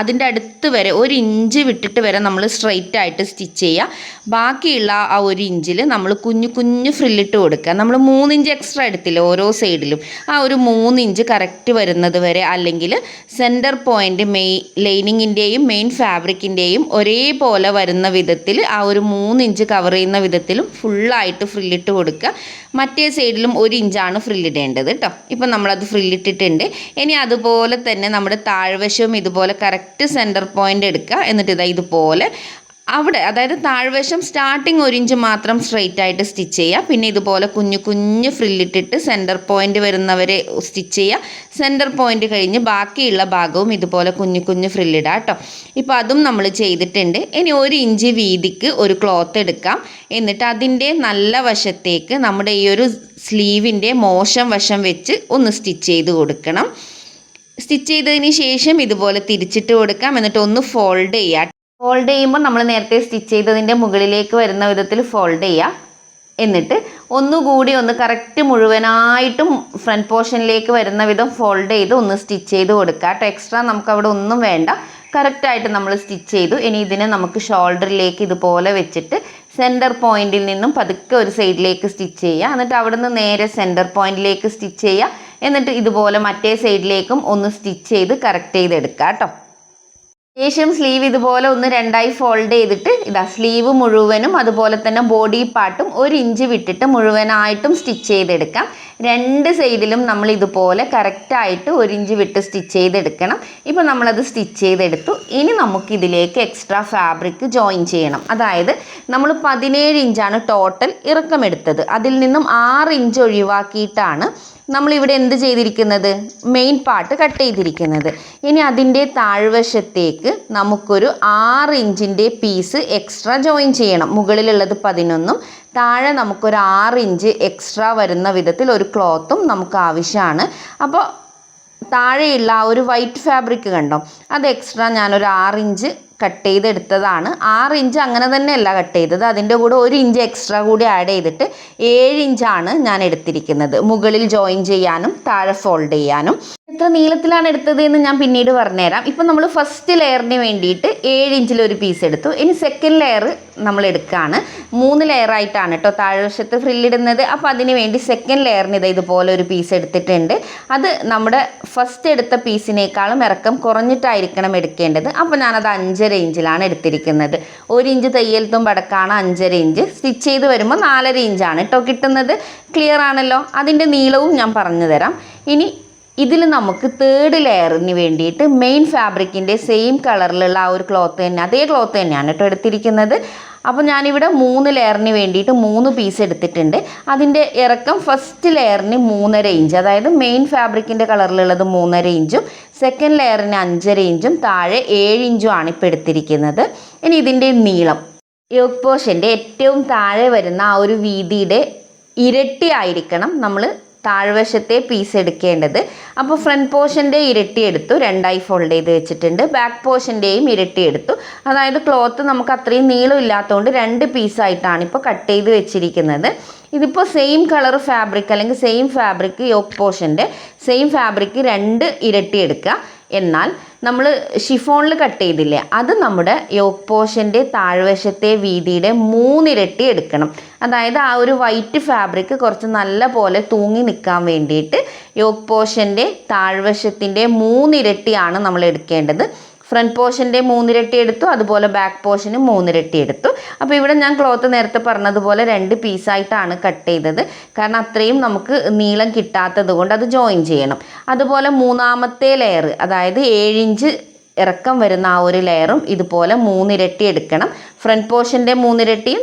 അതിന്റെ അടുത്ത് വരെ ഒരു ഇഞ്ച് വിട്ടിട്ട് വരെ നമ്മൾ സ്ട്രെയിറ്റ് ആയിട്ട് സ്റ്റിച്ച് ചെയ്യുക. ബാക്കിയുള്ള ആ ഒരു ഇഞ്ചിൽ നമ്മൾ കുഞ്ഞു കുഞ്ഞു ഫ്രില്ലിട്ട് കൊടുക്കുക. നമ്മൾ മൂന്നിഞ്ച് എക്സ്ട്രാ എടുത്തില്ല ഓരോ സൈഡിലും ആ ഒരു മൂന്നിഞ്ച് കറക്റ്റ് വരുന്നത് വരെ അല്ലെങ്കിൽ സെന്റർ പോയിന്റ് മെയ് ലൈനിങ്ങിന്റെയും മെയിൻ ഫാബ്രിക്കിന്റെയും ഒരേപോലെ വരുന്ന വിധത്തിൽ ആ ഒരു മൂന്നിഞ്ച് കവർ ചെയ്യുന്ന വിധത്തിലും ഫുള്ളായിട്ട് ഫ്രില്ലിട്ട് കൊടുക്കുക. മറ്റേ സൈഡിലും ഒരു ഇഞ്ചാണ് ഫ്രില്ലിടേണ്ടത് കേട്ടോ ഇപ്പം നമ്മളത് ഫ്രില്ലിട്ടിട്ടുണ്ട് ഇനി അതുപോലെ തന്നെ നമ്മുടെ താഴ്വശവും ഇതുപോലെ കറക്റ്റ് സെന്റർ പോയിന്റ് എടുക്കുക. എന്നിട്ട് ഇതാ ഇതുപോലെ അവിടെ അതായത് താഴ്വശം സ്റ്റാർട്ടിങ് ഒരു ഇഞ്ച് മാത്രം സ്ട്രെയിറ്റ് ആയിട്ട് സ്റ്റിച്ച് ചെയ്യുക. പിന്നെ ഇതുപോലെ കുഞ്ഞു കുഞ്ഞു ഫ്രില്ലിട്ടിട്ട് സെന്റർ പോയിന്റ് വരുന്നവരെ സ്റ്റിച്ച് ചെയ്യുക. സെന്റർ പോയിന്റ് കഴിഞ്ഞ് ബാക്കിയുള്ള ഭാഗവും ഇതുപോലെ കുഞ്ഞു കുഞ്ഞു ഫ്രില്ലിടുക കേട്ടോ. ഇപ്പോൾ അതും നമ്മൾ ചെയ്തിട്ടുണ്ട്. ഇനി ഒരു ഇഞ്ച് വീതിക്ക് ഒരു ക്ലോത്ത് എടുക്കാം. എന്നിട്ട് അതിന്റെ നല്ല വശത്തേക്ക് നമ്മുടെ ഈ ഒരു സ്ലീവിന്റെ മോശം വശം വെച്ച് ഒന്ന് സ്റ്റിച്ച് ചെയ്ത് കൊടുക്കണം. സ്റ്റിച്ച് ചെയ്തതിന് ശേഷം ഇതുപോലെ തിരിച്ചിട്ട് കൊടുക്കാം. എന്നിട്ട് ഒന്ന് ഫോൾഡ് ചെയ്യുക ഫോൾഡ് ചെയ്യുമ്പോൾ നമ്മൾ നേരത്തെ സ്റ്റിച്ച് ചെയ്തതിന്റെ മുകളിലേക്ക് വരുന്ന വിധത്തിൽ ഫോൾഡ് ചെയ്യുക എന്നിട്ട് ഒന്നുകൂടി ഒന്ന് കറക്റ്റ് മുഴുവനായിട്ടും ഫ്രണ്ട് പോർഷനിലേക്ക് വരുന്ന വിധം ഫോൾഡ് ചെയ്ത് ഒന്ന് സ്റ്റിച്ച് ചെയ്ത് കൊടുക്കുക. കേട്ടോ എക്സ്ട്രാ നമുക്ക് അവിടെ ഒന്നും വേണ്ട. കറക്റ്റായിട്ട് നമ്മൾ സ്റ്റിച്ച് ചെയ്തു. ഇനി ഇതിനെ നമുക്ക് ഷോൾഡറിലേക്ക് ഇതുപോലെ വെച്ചിട്ട് സെന്റർ പോയിന്റിൽ നിന്നും പതുക്കെ ഒരു സൈഡിലേക്ക് സ്റ്റിച്ച് ചെയ്യുക എന്നിട്ട് അവിടെ നിന്ന് നേരെ സെന്റർ പോയിന്റിലേക്ക് സ്റ്റിച്ച് ചെയ്യുക എന്നിട്ട് ഇതുപോലെ മറ്റേ സൈഡിലേക്കും ഒന്ന് സ്റ്റിച്ച് ചെയ്ത് കറക്റ്റ് ചെയ്തെടുക്കുക കേട്ടോ ശേഷം സ്ലീവ് ഇതുപോലെ ഒന്ന് രണ്ടായി ഫോൾഡ് ചെയ്തിട്ട് ഇതാ സ്ലീവ് മുഴുവനും അതുപോലെ തന്നെ ബോഡി പാർട്ടും ഒരു ഇഞ്ച് വിട്ടിട്ട് മുഴുവനായിട്ടും സ്റ്റിച്ച് ചെയ്തെടുക്കാം. രണ്ട് സൈഡിലും നമ്മൾ ഇതുപോലെ കറക്റ്റായിട്ട് ഒരു ഇഞ്ച് വിട്ട് സ്റ്റിച്ച് ചെയ്തെടുക്കണം. ഇപ്പോൾ നമ്മളത് സ്റ്റിച്ച് ചെയ്തെടുത്തു. ഇനി നമുക്ക് ഇതിലേക്ക് എക്സ്ട്രാ ഫാബ്രിക് ജോയിൻ ചെയ്യണം. അതായത് നമ്മൾ പതിനേഴ് ഇഞ്ചാണ് ടോട്ടൽ ഇറക്കമെടുത്തത്. അതിൽ നിന്നും ആറ് ഇഞ്ച് ഒഴിവാക്കിയിട്ടാണ് നമ്മളിവിടെ എന്ത് ചെയ്തിരിക്കുന്നത്? മെയിൻ പാർട്ട് കട്ട് ചെയ്തിരിക്കുന്നത്. ഇനി അതിന്റെ താഴ്വശത്തേക്ക് നമുക്കൊരു ആറ് ഇഞ്ചിന്റെ പീസ് എക്സ്ട്രാ ജോയിൻ ചെയ്യണം. മുകളിലുള്ളത് പതിനൊന്നും താഴെ നമുക്കൊരു ആറ് ഇഞ്ച് എക്സ്ട്രാ വരുന്ന വിധത്തിൽ ഒരു ക്ലോത്തും നമുക്ക് ആവശ്യമാണ്. അപ്പോൾ താഴെയുള്ള ആ ഒരു വൈറ്റ് ഫാബ്രിക് കണ്ടോ? അത് എക്സ്ട്രാ ഞാനൊരു ആറ് ഇഞ്ച് കട്ട് ചെയ്തെടുത്തതാണ്. ആറ് ഇഞ്ച് അങ്ങനെ തന്നെയല്ല കട്ട് ചെയ്തത്. അതിന്റെ കൂടെ ഒരു ഇഞ്ച് എക്സ്ട്രാ കൂടി ആഡ് ചെയ്തിട്ട് ഏഴ് ഇഞ്ചാണ് ഞാൻ എടുത്തിരിക്കുന്നത്. മുകളിൽ ജോയിൻ ചെയ്യാനും താഴെ ഫോൾഡ് ചെയ്യാനും. എത്ര നീളത്തിലാണ് എടുത്തത് എന്ന് ഞാൻ പിന്നീട് പറഞ്ഞുതരാം. ഇപ്പം നമ്മൾ ഫസ്റ്റ് ലെയറിന് വേണ്ടിയിട്ട് ഏഴ് ഒരു പീസ് എടുത്തു. ഇനി സെക്കൻഡ് ലെയർ നമ്മൾ എടുക്കുകയാണ്. മൂന്ന് ലെയറായിട്ടാണ് കേട്ടോ താഴ്വശത്ത് ഫ്രില്ലിടുന്നത് അപ്പോൾ അതിന് വേണ്ടി സെക്കൻഡ് ലെയറിന് ഇത് ഇതുപോലെ ഒരു പീസ് എടുത്തിട്ടുണ്ട്. അത് നമ്മുടെ ഫസ്റ്റ് എടുത്ത പീസിനേക്കാളും ഇറക്കം കുറഞ്ഞിട്ടായിരിക്കണം എടുക്കേണ്ടത്. അപ്പോൾ ഞാനത് അഞ്ചര ഇഞ്ചിലാണ് എടുത്തിരിക്കുന്നത്. ഒരു ഇഞ്ച് തയ്യൽ തുമ്പടക്കാണ് അഞ്ചര ഇഞ്ച് സ്റ്റിച്ച് ചെയ്ത് വരുമ്പോൾ നാലര ഇഞ്ചാണ് കേട്ടോ കിട്ടുന്നത്. ക്ലിയർ ആണല്ലോ? അതിന്റെ നീളവും ഞാൻ പറഞ്ഞു തരാം ഇനി ഇതിൽ നമുക്ക് തേർഡ് ലെയറിന് വേണ്ടിയിട്ട് മെയിൻ ഫാബ്രിക്കിന്റെ സെയിം കളറിലുള്ള ആ ഒരു ക്ലോത്ത് തന്നെ അതേ ക്ലോത്ത് തന്നെയാണ് കേട്ടോ എടുത്തിരിക്കുന്നത്. അപ്പോൾ ഞാനിവിടെ മൂന്ന് ലെയറിന് വേണ്ടിയിട്ട് മൂന്ന് പീസ് എടുത്തിട്ടുണ്ട്. അതിന്റെ ഇറക്കം ഫസ്റ്റ് ലെയറിന് മൂന്നര ഇഞ്ച് അതായത് മെയിൻ ഫാബ്രിക്കിന്റെ കളറിലുള്ളത് മൂന്നര ഇഞ്ചും സെക്കൻഡ് ലെയറിന് അഞ്ചര ഇഞ്ചും താഴെ ഏഴ് ഇഞ്ചും ആണ് ഇപ്പോൾ എടുത്തിരിക്കുന്നത്. ഇനി ഇതിന്റെ നീളം. യോഗ് പോഷന്റെ ഏറ്റവും താഴെ വരുന്ന ആ ഒരു വീതിയുടെ ഇരട്ടി ആയിരിക്കണം നമ്മൾ താഴ്വശത്തെ പീസ് എടുക്കേണ്ടത്. അപ്പോൾ ഫ്രണ്ട് പോർഷന്റെ ഇരട്ടി എടുത്തു രണ്ടായി ഫോൾഡ് ചെയ്ത് വെച്ചിട്ടുണ്ട്. ബാക്ക് പോർഷന്റെയും ഇരട്ടി എടുത്തു. അതായത് ക്ലോത്ത് നമുക്ക് അത്രയും നീളം ഇല്ലാത്തതുകൊണ്ട് രണ്ട് പീസായിട്ടാണ് ഇപ്പോൾ കട്ട് ചെയ്ത് വെച്ചിരിക്കുന്നത്. ഇതിപ്പോൾ സെയിം കളർ ഫാബ്രിക് അല്ലെങ്കിൽ സെയിം ഫാബ്രിക് യോക്ക് പോർഷന്റെ സെയിം ഫാബ്രിക് രണ്ട് ഇരട്ടി എടുക്കുക. എന്നാൽ നമ്മൾ ഷിഫോണിൽ കട്ട് ചെയ്തില്ലേ അത് നമ്മുടെ യോക്ക് പോഷന്റെ താഴ്വശത്തെ വീതിയുടെ മൂന്നിരട്ടി എടുക്കണം. അതായത് ആ ഒരു വൈറ്റ് ഫാബ്രിക് കുറച്ച് നല്ല പോലെ തൂങ്ങി നിൽക്കാൻ വേണ്ടിയിട്ട് യോക്ക് പോഷന്റെ താഴ്വശത്തിന്റെ മൂന്നിരട്ടിയാണ് നമ്മൾ എടുക്കേണ്ടത്. ഫ്രണ്ട് പോർഷന്റെ മൂന്നിരട്ടി എടുത്തു അതുപോലെ ബാക്ക് പോർഷന് മൂന്നിരട്ടി എടുത്തു. അപ്പോൾ ഇവിടെ ഞാൻ ക്ലോത്ത് നേരത്തെ പറഞ്ഞതുപോലെ രണ്ട് പീസായിട്ടാണ് കട്ട് ചെയ്തത്. കാരണം അത്രയും നമുക്ക് നീളം കിട്ടാത്തത് കൊണ്ട് അത് ജോയിൻ ചെയ്യണം. അതുപോലെ മൂന്നാമത്തെ ലെയർ അതായത് ഏഴിഞ്ച് ഇറക്കം വരുന്ന ആ ഒരു ലെയറും ഇതുപോലെ മൂന്നിരട്ടി എടുക്കണം. ഫ്രണ്ട് പോർഷന്റെ മൂന്നിരട്ടിയും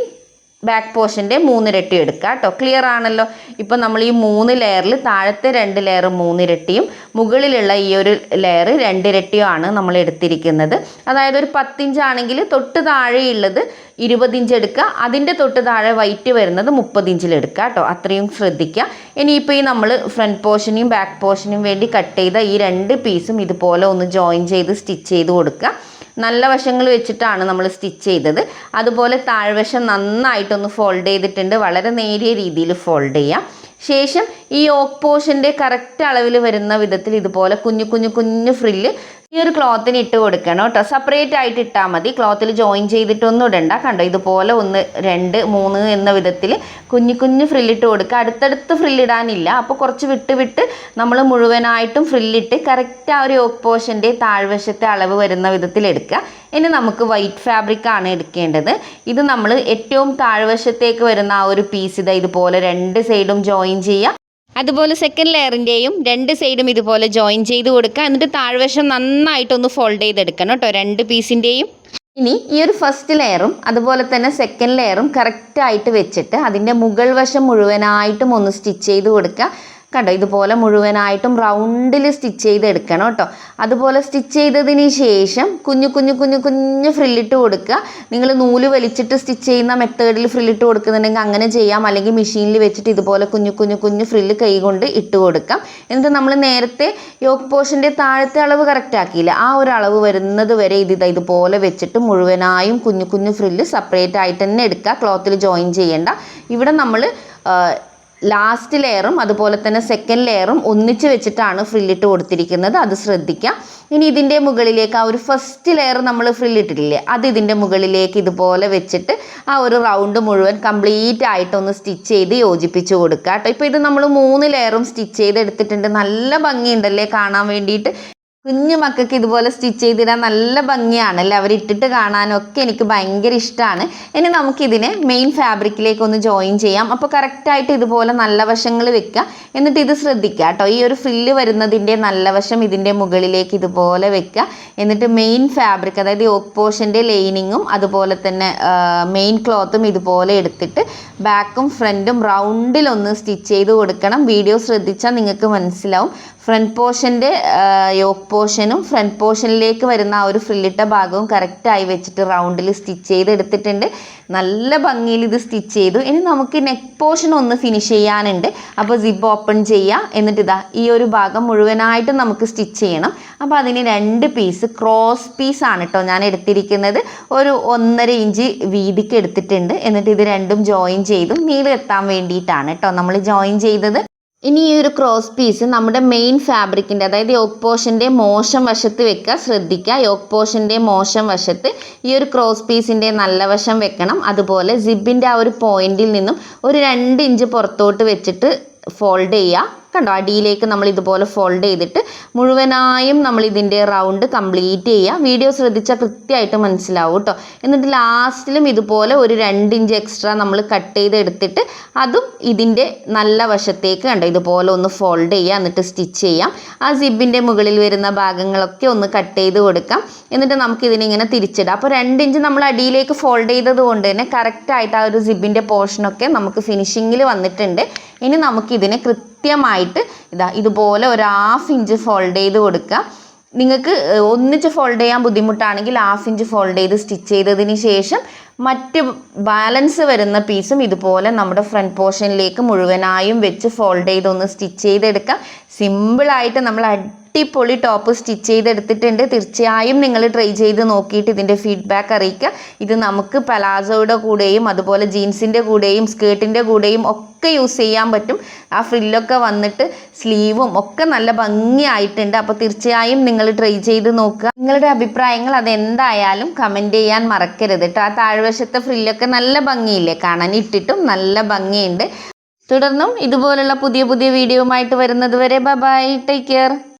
ബാക്ക് പോർഷന്റെ മൂന്നിരട്ടി എടുക്കുക കേട്ടോ. ക്ലിയർ ആണല്ലോ? ഇപ്പം നമ്മൾ ഈ മൂന്ന് ലെയറിൽ താഴത്തെ രണ്ട് ലെയർ മൂന്നിരട്ടിയും മുകളിലുള്ള ഈ ഒരു ലെയർ രണ്ടിരട്ടിയുമാണ് നമ്മൾ എടുത്തിരിക്കുന്നത്. അതായത് ഒരു പത്തിഞ്ചാണെങ്കിൽ തൊട്ട് താഴെയുള്ളത് ഇരുപതിഞ്ച് എടുക്കുക. അതിന്റെ തൊട്ട് താഴെ വൈറ്റ് വരുന്നത് മുപ്പതിഞ്ചിൽ എടുക്കുക കേട്ടോ. അത്രയും ശ്രദ്ധിക്കുക. ഇനിയിപ്പോൾ ഈ നമ്മൾ ഫ്രണ്ട് പോർഷനും ബാക്ക് പോർഷനും വേണ്ടി കട്ട് ചെയ്ത ഈ രണ്ട് പീസും ഇതുപോലെ ഒന്ന് ജോയിൻ ചെയ്ത് സ്റ്റിച്ച് ചെയ്ത് കൊടുക്കുക. നല്ല വശങ്ങൾ വെച്ചിട്ടാണ് നമ്മൾ സ്റ്റിച്ച് ചെയ്തത്. അതുപോലെ താഴ്വശം നന്നായിട്ടൊന്ന് ഫോൾഡ് ചെയ്തിട്ടുണ്ട്. വളരെ നേരിയ രീതിയിൽ ഫോൾഡ് ചെയ്യാം. ശേഷം ഈ ഓക്ക് പോർഷന്റെ കറക്റ്റ് അളവിൽ വരുന്ന വിധത്തിൽ ഇതുപോലെ കുഞ്ഞു കുഞ്ഞു കുഞ്ഞു ഫ്രില്ല് ഈ ഒരു ക്ലോത്തിന് ഇട്ട് കൊടുക്കണം കേട്ടോ. സെപ്പറേറ്റ് ആയിട്ട് ഇട്ടാൽ മതി. ക്ലോത്തിൽ ജോയിൻ ചെയ്തിട്ടൊന്നും ഇടണ്ട. കണ്ടോ? ഇതുപോലെ ഒന്ന് രണ്ട് മൂന്ന് എന്ന വിധത്തിൽ കുഞ്ഞു കുഞ്ഞു ഫ്രില്ലിട്ട് കൊടുക്കുക. അടുത്തടുത്ത് ഫ്രില്ലിടാനില്ല അപ്പോൾ കുറച്ച് വിട്ട് വിട്ട് നമ്മൾ മുഴുവനായിട്ടും ഫ്രില്ലിട്ട് കറക്റ്റ് ആ ഒരു ഓക്ക് പോർഷന്റെ താഴ്വശത്തെ അളവ് വരുന്ന വിധത്തിൽ എടുക്കുക. ഇനി നമുക്ക് വൈറ്റ് ഫാബ്രിക് ആണ് എടുക്കേണ്ടത്. ഇത് നമ്മൾ ഏറ്റവും താഴ്വശത്തേക്ക് വരുന്ന ആ ഒരു പീസ് ഇതാ ഇതുപോലെ രണ്ട് സൈഡും ജോയിൻ ചെയ്യുക. അതുപോലെ സെക്കൻഡ് ലെയറിന്റെയും രണ്ട് സൈഡും ഇതുപോലെ ജോയിൻ ചെയ്ത് കൊടുക്കുക. എന്നിട്ട് താഴ്വശം നന്നായിട്ടൊന്ന് ഫോൾഡ് ചെയ്തെടുക്കണം കേട്ടോ രണ്ട് പീസിന്റെയും ഇനി ഈ ഒരു ഫസ്റ്റ് ലെയറും അതുപോലെ തന്നെ സെക്കൻഡ് ലെയറും കറക്റ്റായിട്ട് വെച്ചിട്ട് അതിന്റെ മുകൾ വശം മുഴുവനായിട്ടും ഒന്ന് സ്റ്റിച്ച് ചെയ്ത് കൊടുക്കുക. കണ്ടോ ഇതുപോലെ മുഴുവനായിട്ടും റൗണ്ടിൽ സ്റ്റിച്ച് ചെയ്തെടുക്കണം കേട്ടോ. അതുപോലെ സ്റ്റിച്ച് ചെയ്തതിന് ശേഷം കുഞ്ഞു കുഞ്ഞു കുഞ്ഞു കുഞ്ഞു ഫ്രില്ലിട്ട് കൊടുക്കുക. നിങ്ങൾ നൂൽ വലിച്ചിട്ട് സ്റ്റിച്ച് ചെയ്യുന്ന മെത്തേഡിൽ ഫ്രില്ലിട്ട് കൊടുക്കുന്നുണ്ടെങ്കിൽ അങ്ങനെ ചെയ്യാം. അല്ലെങ്കിൽ മെഷീനിൽ വെച്ചിട്ട് ഇതുപോലെ കുഞ്ഞു കുഞ്ഞു കുഞ്ഞു ഫ്രില്ല് കൈ കൊണ്ട് ഇട്ട് കൊടുക്കാം. എന്നിട്ട് നമ്മൾ നേരത്തെ യോക്ക് പോഷന്റെ താഴത്തെ അളവ് കറക്റ്റ് ആക്കിയില്ല? ആ ഒരു അളവ് വരുന്നത് വരെ ഇതാ ഇതുപോലെ വെച്ചിട്ട് മുഴുവനായും കുഞ്ഞു കുഞ്ഞു ഫ്രില്ല് സെപ്പറേറ്റ് ആയിട്ട് തന്നെ എടുക്കുക. ക്ലോത്തിൽ ജോയിൻ ചെയ്യേണ്ട. ഇവിടെ നമ്മൾ ലാസ്റ്റ് ലെയറും അതുപോലെ തന്നെ സെക്കൻഡ് ലെയറും ഒന്നിച്ച് വെച്ചിട്ടാണ് ഫ്രില്ലിട്ട് കൊടുത്തിരിക്കുന്നത്. അത് ശ്രദ്ധിക്കാം. ഇനി ഇതിന്റെ മുകളിലേക്ക് ആ ഒരു ഫസ്റ്റ് ലെയർ നമ്മൾ ഫ്രില്ലിട്ടില്ലേ അത് ഇതിന്റെ മുകളിലേക്ക് ഇതുപോലെ വെച്ചിട്ട് ആ ഒരു റൗണ്ട് മുഴുവൻ കംപ്ലീറ്റ് ആയിട്ടൊന്ന് സ്റ്റിച്ച് ചെയ്ത് യോജിപ്പിച്ച് കൊടുക്കുക കേട്ടോ ഇപ്പോൾ ഇത് നമ്മൾ മൂന്ന് ലെയറും സ്റ്റിച്ച് ചെയ്ത് എടുത്തിട്ടുണ്ട് നല്ല ഭംഗിയുണ്ടല്ലേ കാണാൻ വേണ്ടിയിട്ട്? കുഞ്ഞു മക്കൾക്ക് ഇതുപോലെ സ്റ്റിച്ച് ചെയ്തിടാൻ നല്ല ഭംഗിയാണ് അല്ലേ അവരിട്ടിട്ട് കാണാനൊക്കെ എനിക്ക് ഭയങ്കര ഇഷ്ടമാണ് ഇനി നമുക്കിതിനെ മെയിൻ ഫാബ്രിക്കിലേക്ക് ഒന്ന് ജോയിൻ ചെയ്യാം അപ്പോൾ കറക്റ്റായിട്ട് ഇതുപോലെ നല്ല വശങ്ങൾ വെക്കുക. എന്നിട്ട് ഇത് ശ്രദ്ധിക്കുക കേട്ടോ. ഈ ഒരു ഫ്രില്ല് വരുന്നതിന്റെ നല്ല വശം ഇതിന്റെ മുകളിലേക്ക് ഇതുപോലെ വെക്കുക. എന്നിട്ട് മെയിൻ ഫാബ്രിക് അതായത് ഓക്ക് പോർഷന്റെ ലൈനിങ്ങും അതുപോലെ തന്നെ മെയിൻ ക്ലോത്തും ഇതുപോലെ എടുത്തിട്ട് ബാക്കും ഫ്രണ്ടും റൗണ്ടിലൊന്ന് സ്റ്റിച്ച് ചെയ്ത് കൊടുക്കണം. വീഡിയോ ശ്രദ്ധിച്ചാൽ നിങ്ങൾക്ക് മനസ്സിലാവും. ഫ്രണ്ട് പോർഷന്റെ യോക്ക് പോർഷനും ഫ്രണ്ട് പോർഷനിലേക്ക് വരുന്ന ആ ഒരു ഫ്രില്ലിട്ട ഭാഗവും കറക്റ്റായി വെച്ചിട്ട് റൗണ്ടിൽ സ്റ്റിച്ച് ചെയ്തെടുത്തിട്ടുണ്ട്. നല്ല ഭംഗിയിൽ ഇത് സ്റ്റിച്ച് ചെയ്തു. ഇനി നമുക്ക് നെക്ക് പോർഷൻ ഒന്ന് ഫിനിഷ് ചെയ്യാനുണ്ട്. അപ്പോൾ സിബ് ഓപ്പൺ ചെയ്യുക എന്നിട്ട് ഇതാ ഈ ഒരു ഭാഗം മുഴുവനായിട്ട് നമുക്ക് സ്റ്റിച്ച് ചെയ്യണം. അപ്പോൾ അതിന് രണ്ട് പീസ് ക്രോസ് പീസാണ് കേട്ടോ ഞാൻ എടുത്തിരിക്കുന്നത്. ഒരു ഒന്നര ഇഞ്ച് വീതിക്ക് എടുത്തിട്ടുണ്ട്. എന്നിട്ട് ഇത് രണ്ടും ജോയിൻ ചെയ്തു നീളം എത്താൻ വേണ്ടിയിട്ടാണ് കേട്ടോ നമ്മൾ ജോയിൻ ചെയ്തത്. ഇനി ഈ ഒരു ക്രോസ് പീസ് നമ്മുടെ മെയിൻ ഫാബ്രിക്കിന്റെ അതായത് യോക്ക് പോഷന്റെ മോശം വശത്ത് വെക്കുക ശ്രദ്ധിക്കുക. യോക്ക് പോഷന്റെ മോശം വശത്ത് ഈ ഒരു ക്രോസ് പീസിന്റെ നല്ല വശം വെക്കണം. അതുപോലെ സിബിന്റെ ആ ഒരു പോയിന്റിൽ നിന്നും ഒരു രണ്ട് ഇഞ്ച് പുറത്തോട്ട് വെച്ചിട്ട് ഫോൾഡ് ചെയ്യുക. കണ്ടോ? അടിയിലേക്ക് നമ്മൾ ഇതുപോലെ ഫോൾഡ് ചെയ്തിട്ട് മുഴുവനായും നമ്മൾ ഇതിന്റെ റൗണ്ട് കംപ്ലീറ്റ് ചെയ്യുക. വീഡിയോ ശ്രദ്ധിച്ചാൽ കൃത്യമായിട്ട് മനസ്സിലാവും കേട്ടോ. എന്നിട്ട് ലാസ്റ്റിലും ഇതുപോലെ ഒരു രണ്ട് ഇഞ്ച് എക്സ്ട്രാ നമ്മൾ കട്ട് ചെയ്ത് എടുത്തിട്ട് അതും ഇതിന്റെ നല്ല വശത്തേക്ക് കണ്ടോ? ഇതുപോലെ ഒന്ന് ഫോൾഡ് ചെയ്യുക എന്നിട്ട് സ്റ്റിച്ച് ചെയ്യാം. ആ സിബിന്റെ മുകളിൽ വരുന്ന ഭാഗങ്ങളൊക്കെ ഒന്ന് കട്ട് ചെയ്ത് കൊടുക്കാം. എന്നിട്ട് നമുക്ക് ഇതിനിങ്ങനെ തിരിച്ചിടാം. അപ്പോൾ രണ്ട് ഇഞ്ച് നമ്മൾ അടിയിലേക്ക് ഫോൾഡ് ചെയ്തത് കൊണ്ട് തന്നെ കറക്റ്റായിട്ട് ആ ഒരു സിബിന്റെ പോർഷനൊക്കെ നമുക്ക് ഫിനിഷിങ്ങിൽ വന്നിട്ടുണ്ട്. ഇനി നമുക്കിതിനെ കൃത്യമായിട്ട് ഇതാ ഇതുപോലെ ഒരു ഹാഫ് ഇഞ്ച് ഫോൾഡ് ചെയ്ത് കൊടുക്കുക. നിങ്ങൾക്ക് ഒന്നിച്ച് ഫോൾഡ് ചെയ്യാൻ ബുദ്ധിമുട്ടാണെങ്കിൽ ഹാഫ് ഇഞ്ച് ഫോൾഡ് ചെയ്ത് സ്റ്റിച്ച് ചെയ്തതിന് ശേഷം മറ്റ് ബാലൻസ് വരുന്ന പീസും ഇതുപോലെ നമ്മുടെ ഫ്രണ്ട് പോർഷനിലേക്ക് മുഴുവനായും വെച്ച് ഫോൾഡ് ചെയ്തൊന്ന് സ്റ്റിച്ച് ചെയ്തെടുക്കാം. സിമ്പിളായിട്ട് നമ്മൾ അടിപൊളി ടോപ്പ് സ്റ്റിച്ച് ചെയ്തെടുത്തിട്ടുണ്ട്. തീർച്ചയായും നിങ്ങൾ ട്രൈ ചെയ്ത് നോക്കിയിട്ട് ഇതിന്റെ ഫീഡ്ബാക്ക് അറിയിക്കുക. ഇത് നമുക്ക് പലാസോയുടെ കൂടെയും അതുപോലെ ജീൻസിന്റെ കൂടെയും സ്കേർട്ടിന്റെ കൂടെയും ഒക്കെ യൂസ് ചെയ്യാൻ പറ്റും. ആ ഫ്രില്ലൊക്കെ വന്നിട്ട് സ്ലീവും ഒക്കെ നല്ല ഭംഗിയായിട്ടുണ്ട്. അപ്പോൾ തീർച്ചയായും നിങ്ങൾ ട്രൈ ചെയ്ത് നോക്കുക. നിങ്ങളുടെ അഭിപ്രായങ്ങൾ അതെന്തായാലും കമന്റ് ചെയ്യാൻ മറക്കരുത് കേട്ടോ ആ താഴ്വശത്തെ ഫ്രില്ലൊക്കെ നല്ല ഭംഗിയില്ലേ? കാണാൻ ഇട്ടിട്ടും നല്ല ഭംഗിയുണ്ട്. തുടർന്നും ഇതുപോലുള്ള പുതിയ പുതിയ വീഡിയോയുമായിട്ട് വരുന്നത് വരെ ബൈ ടേക്ക് കെയർ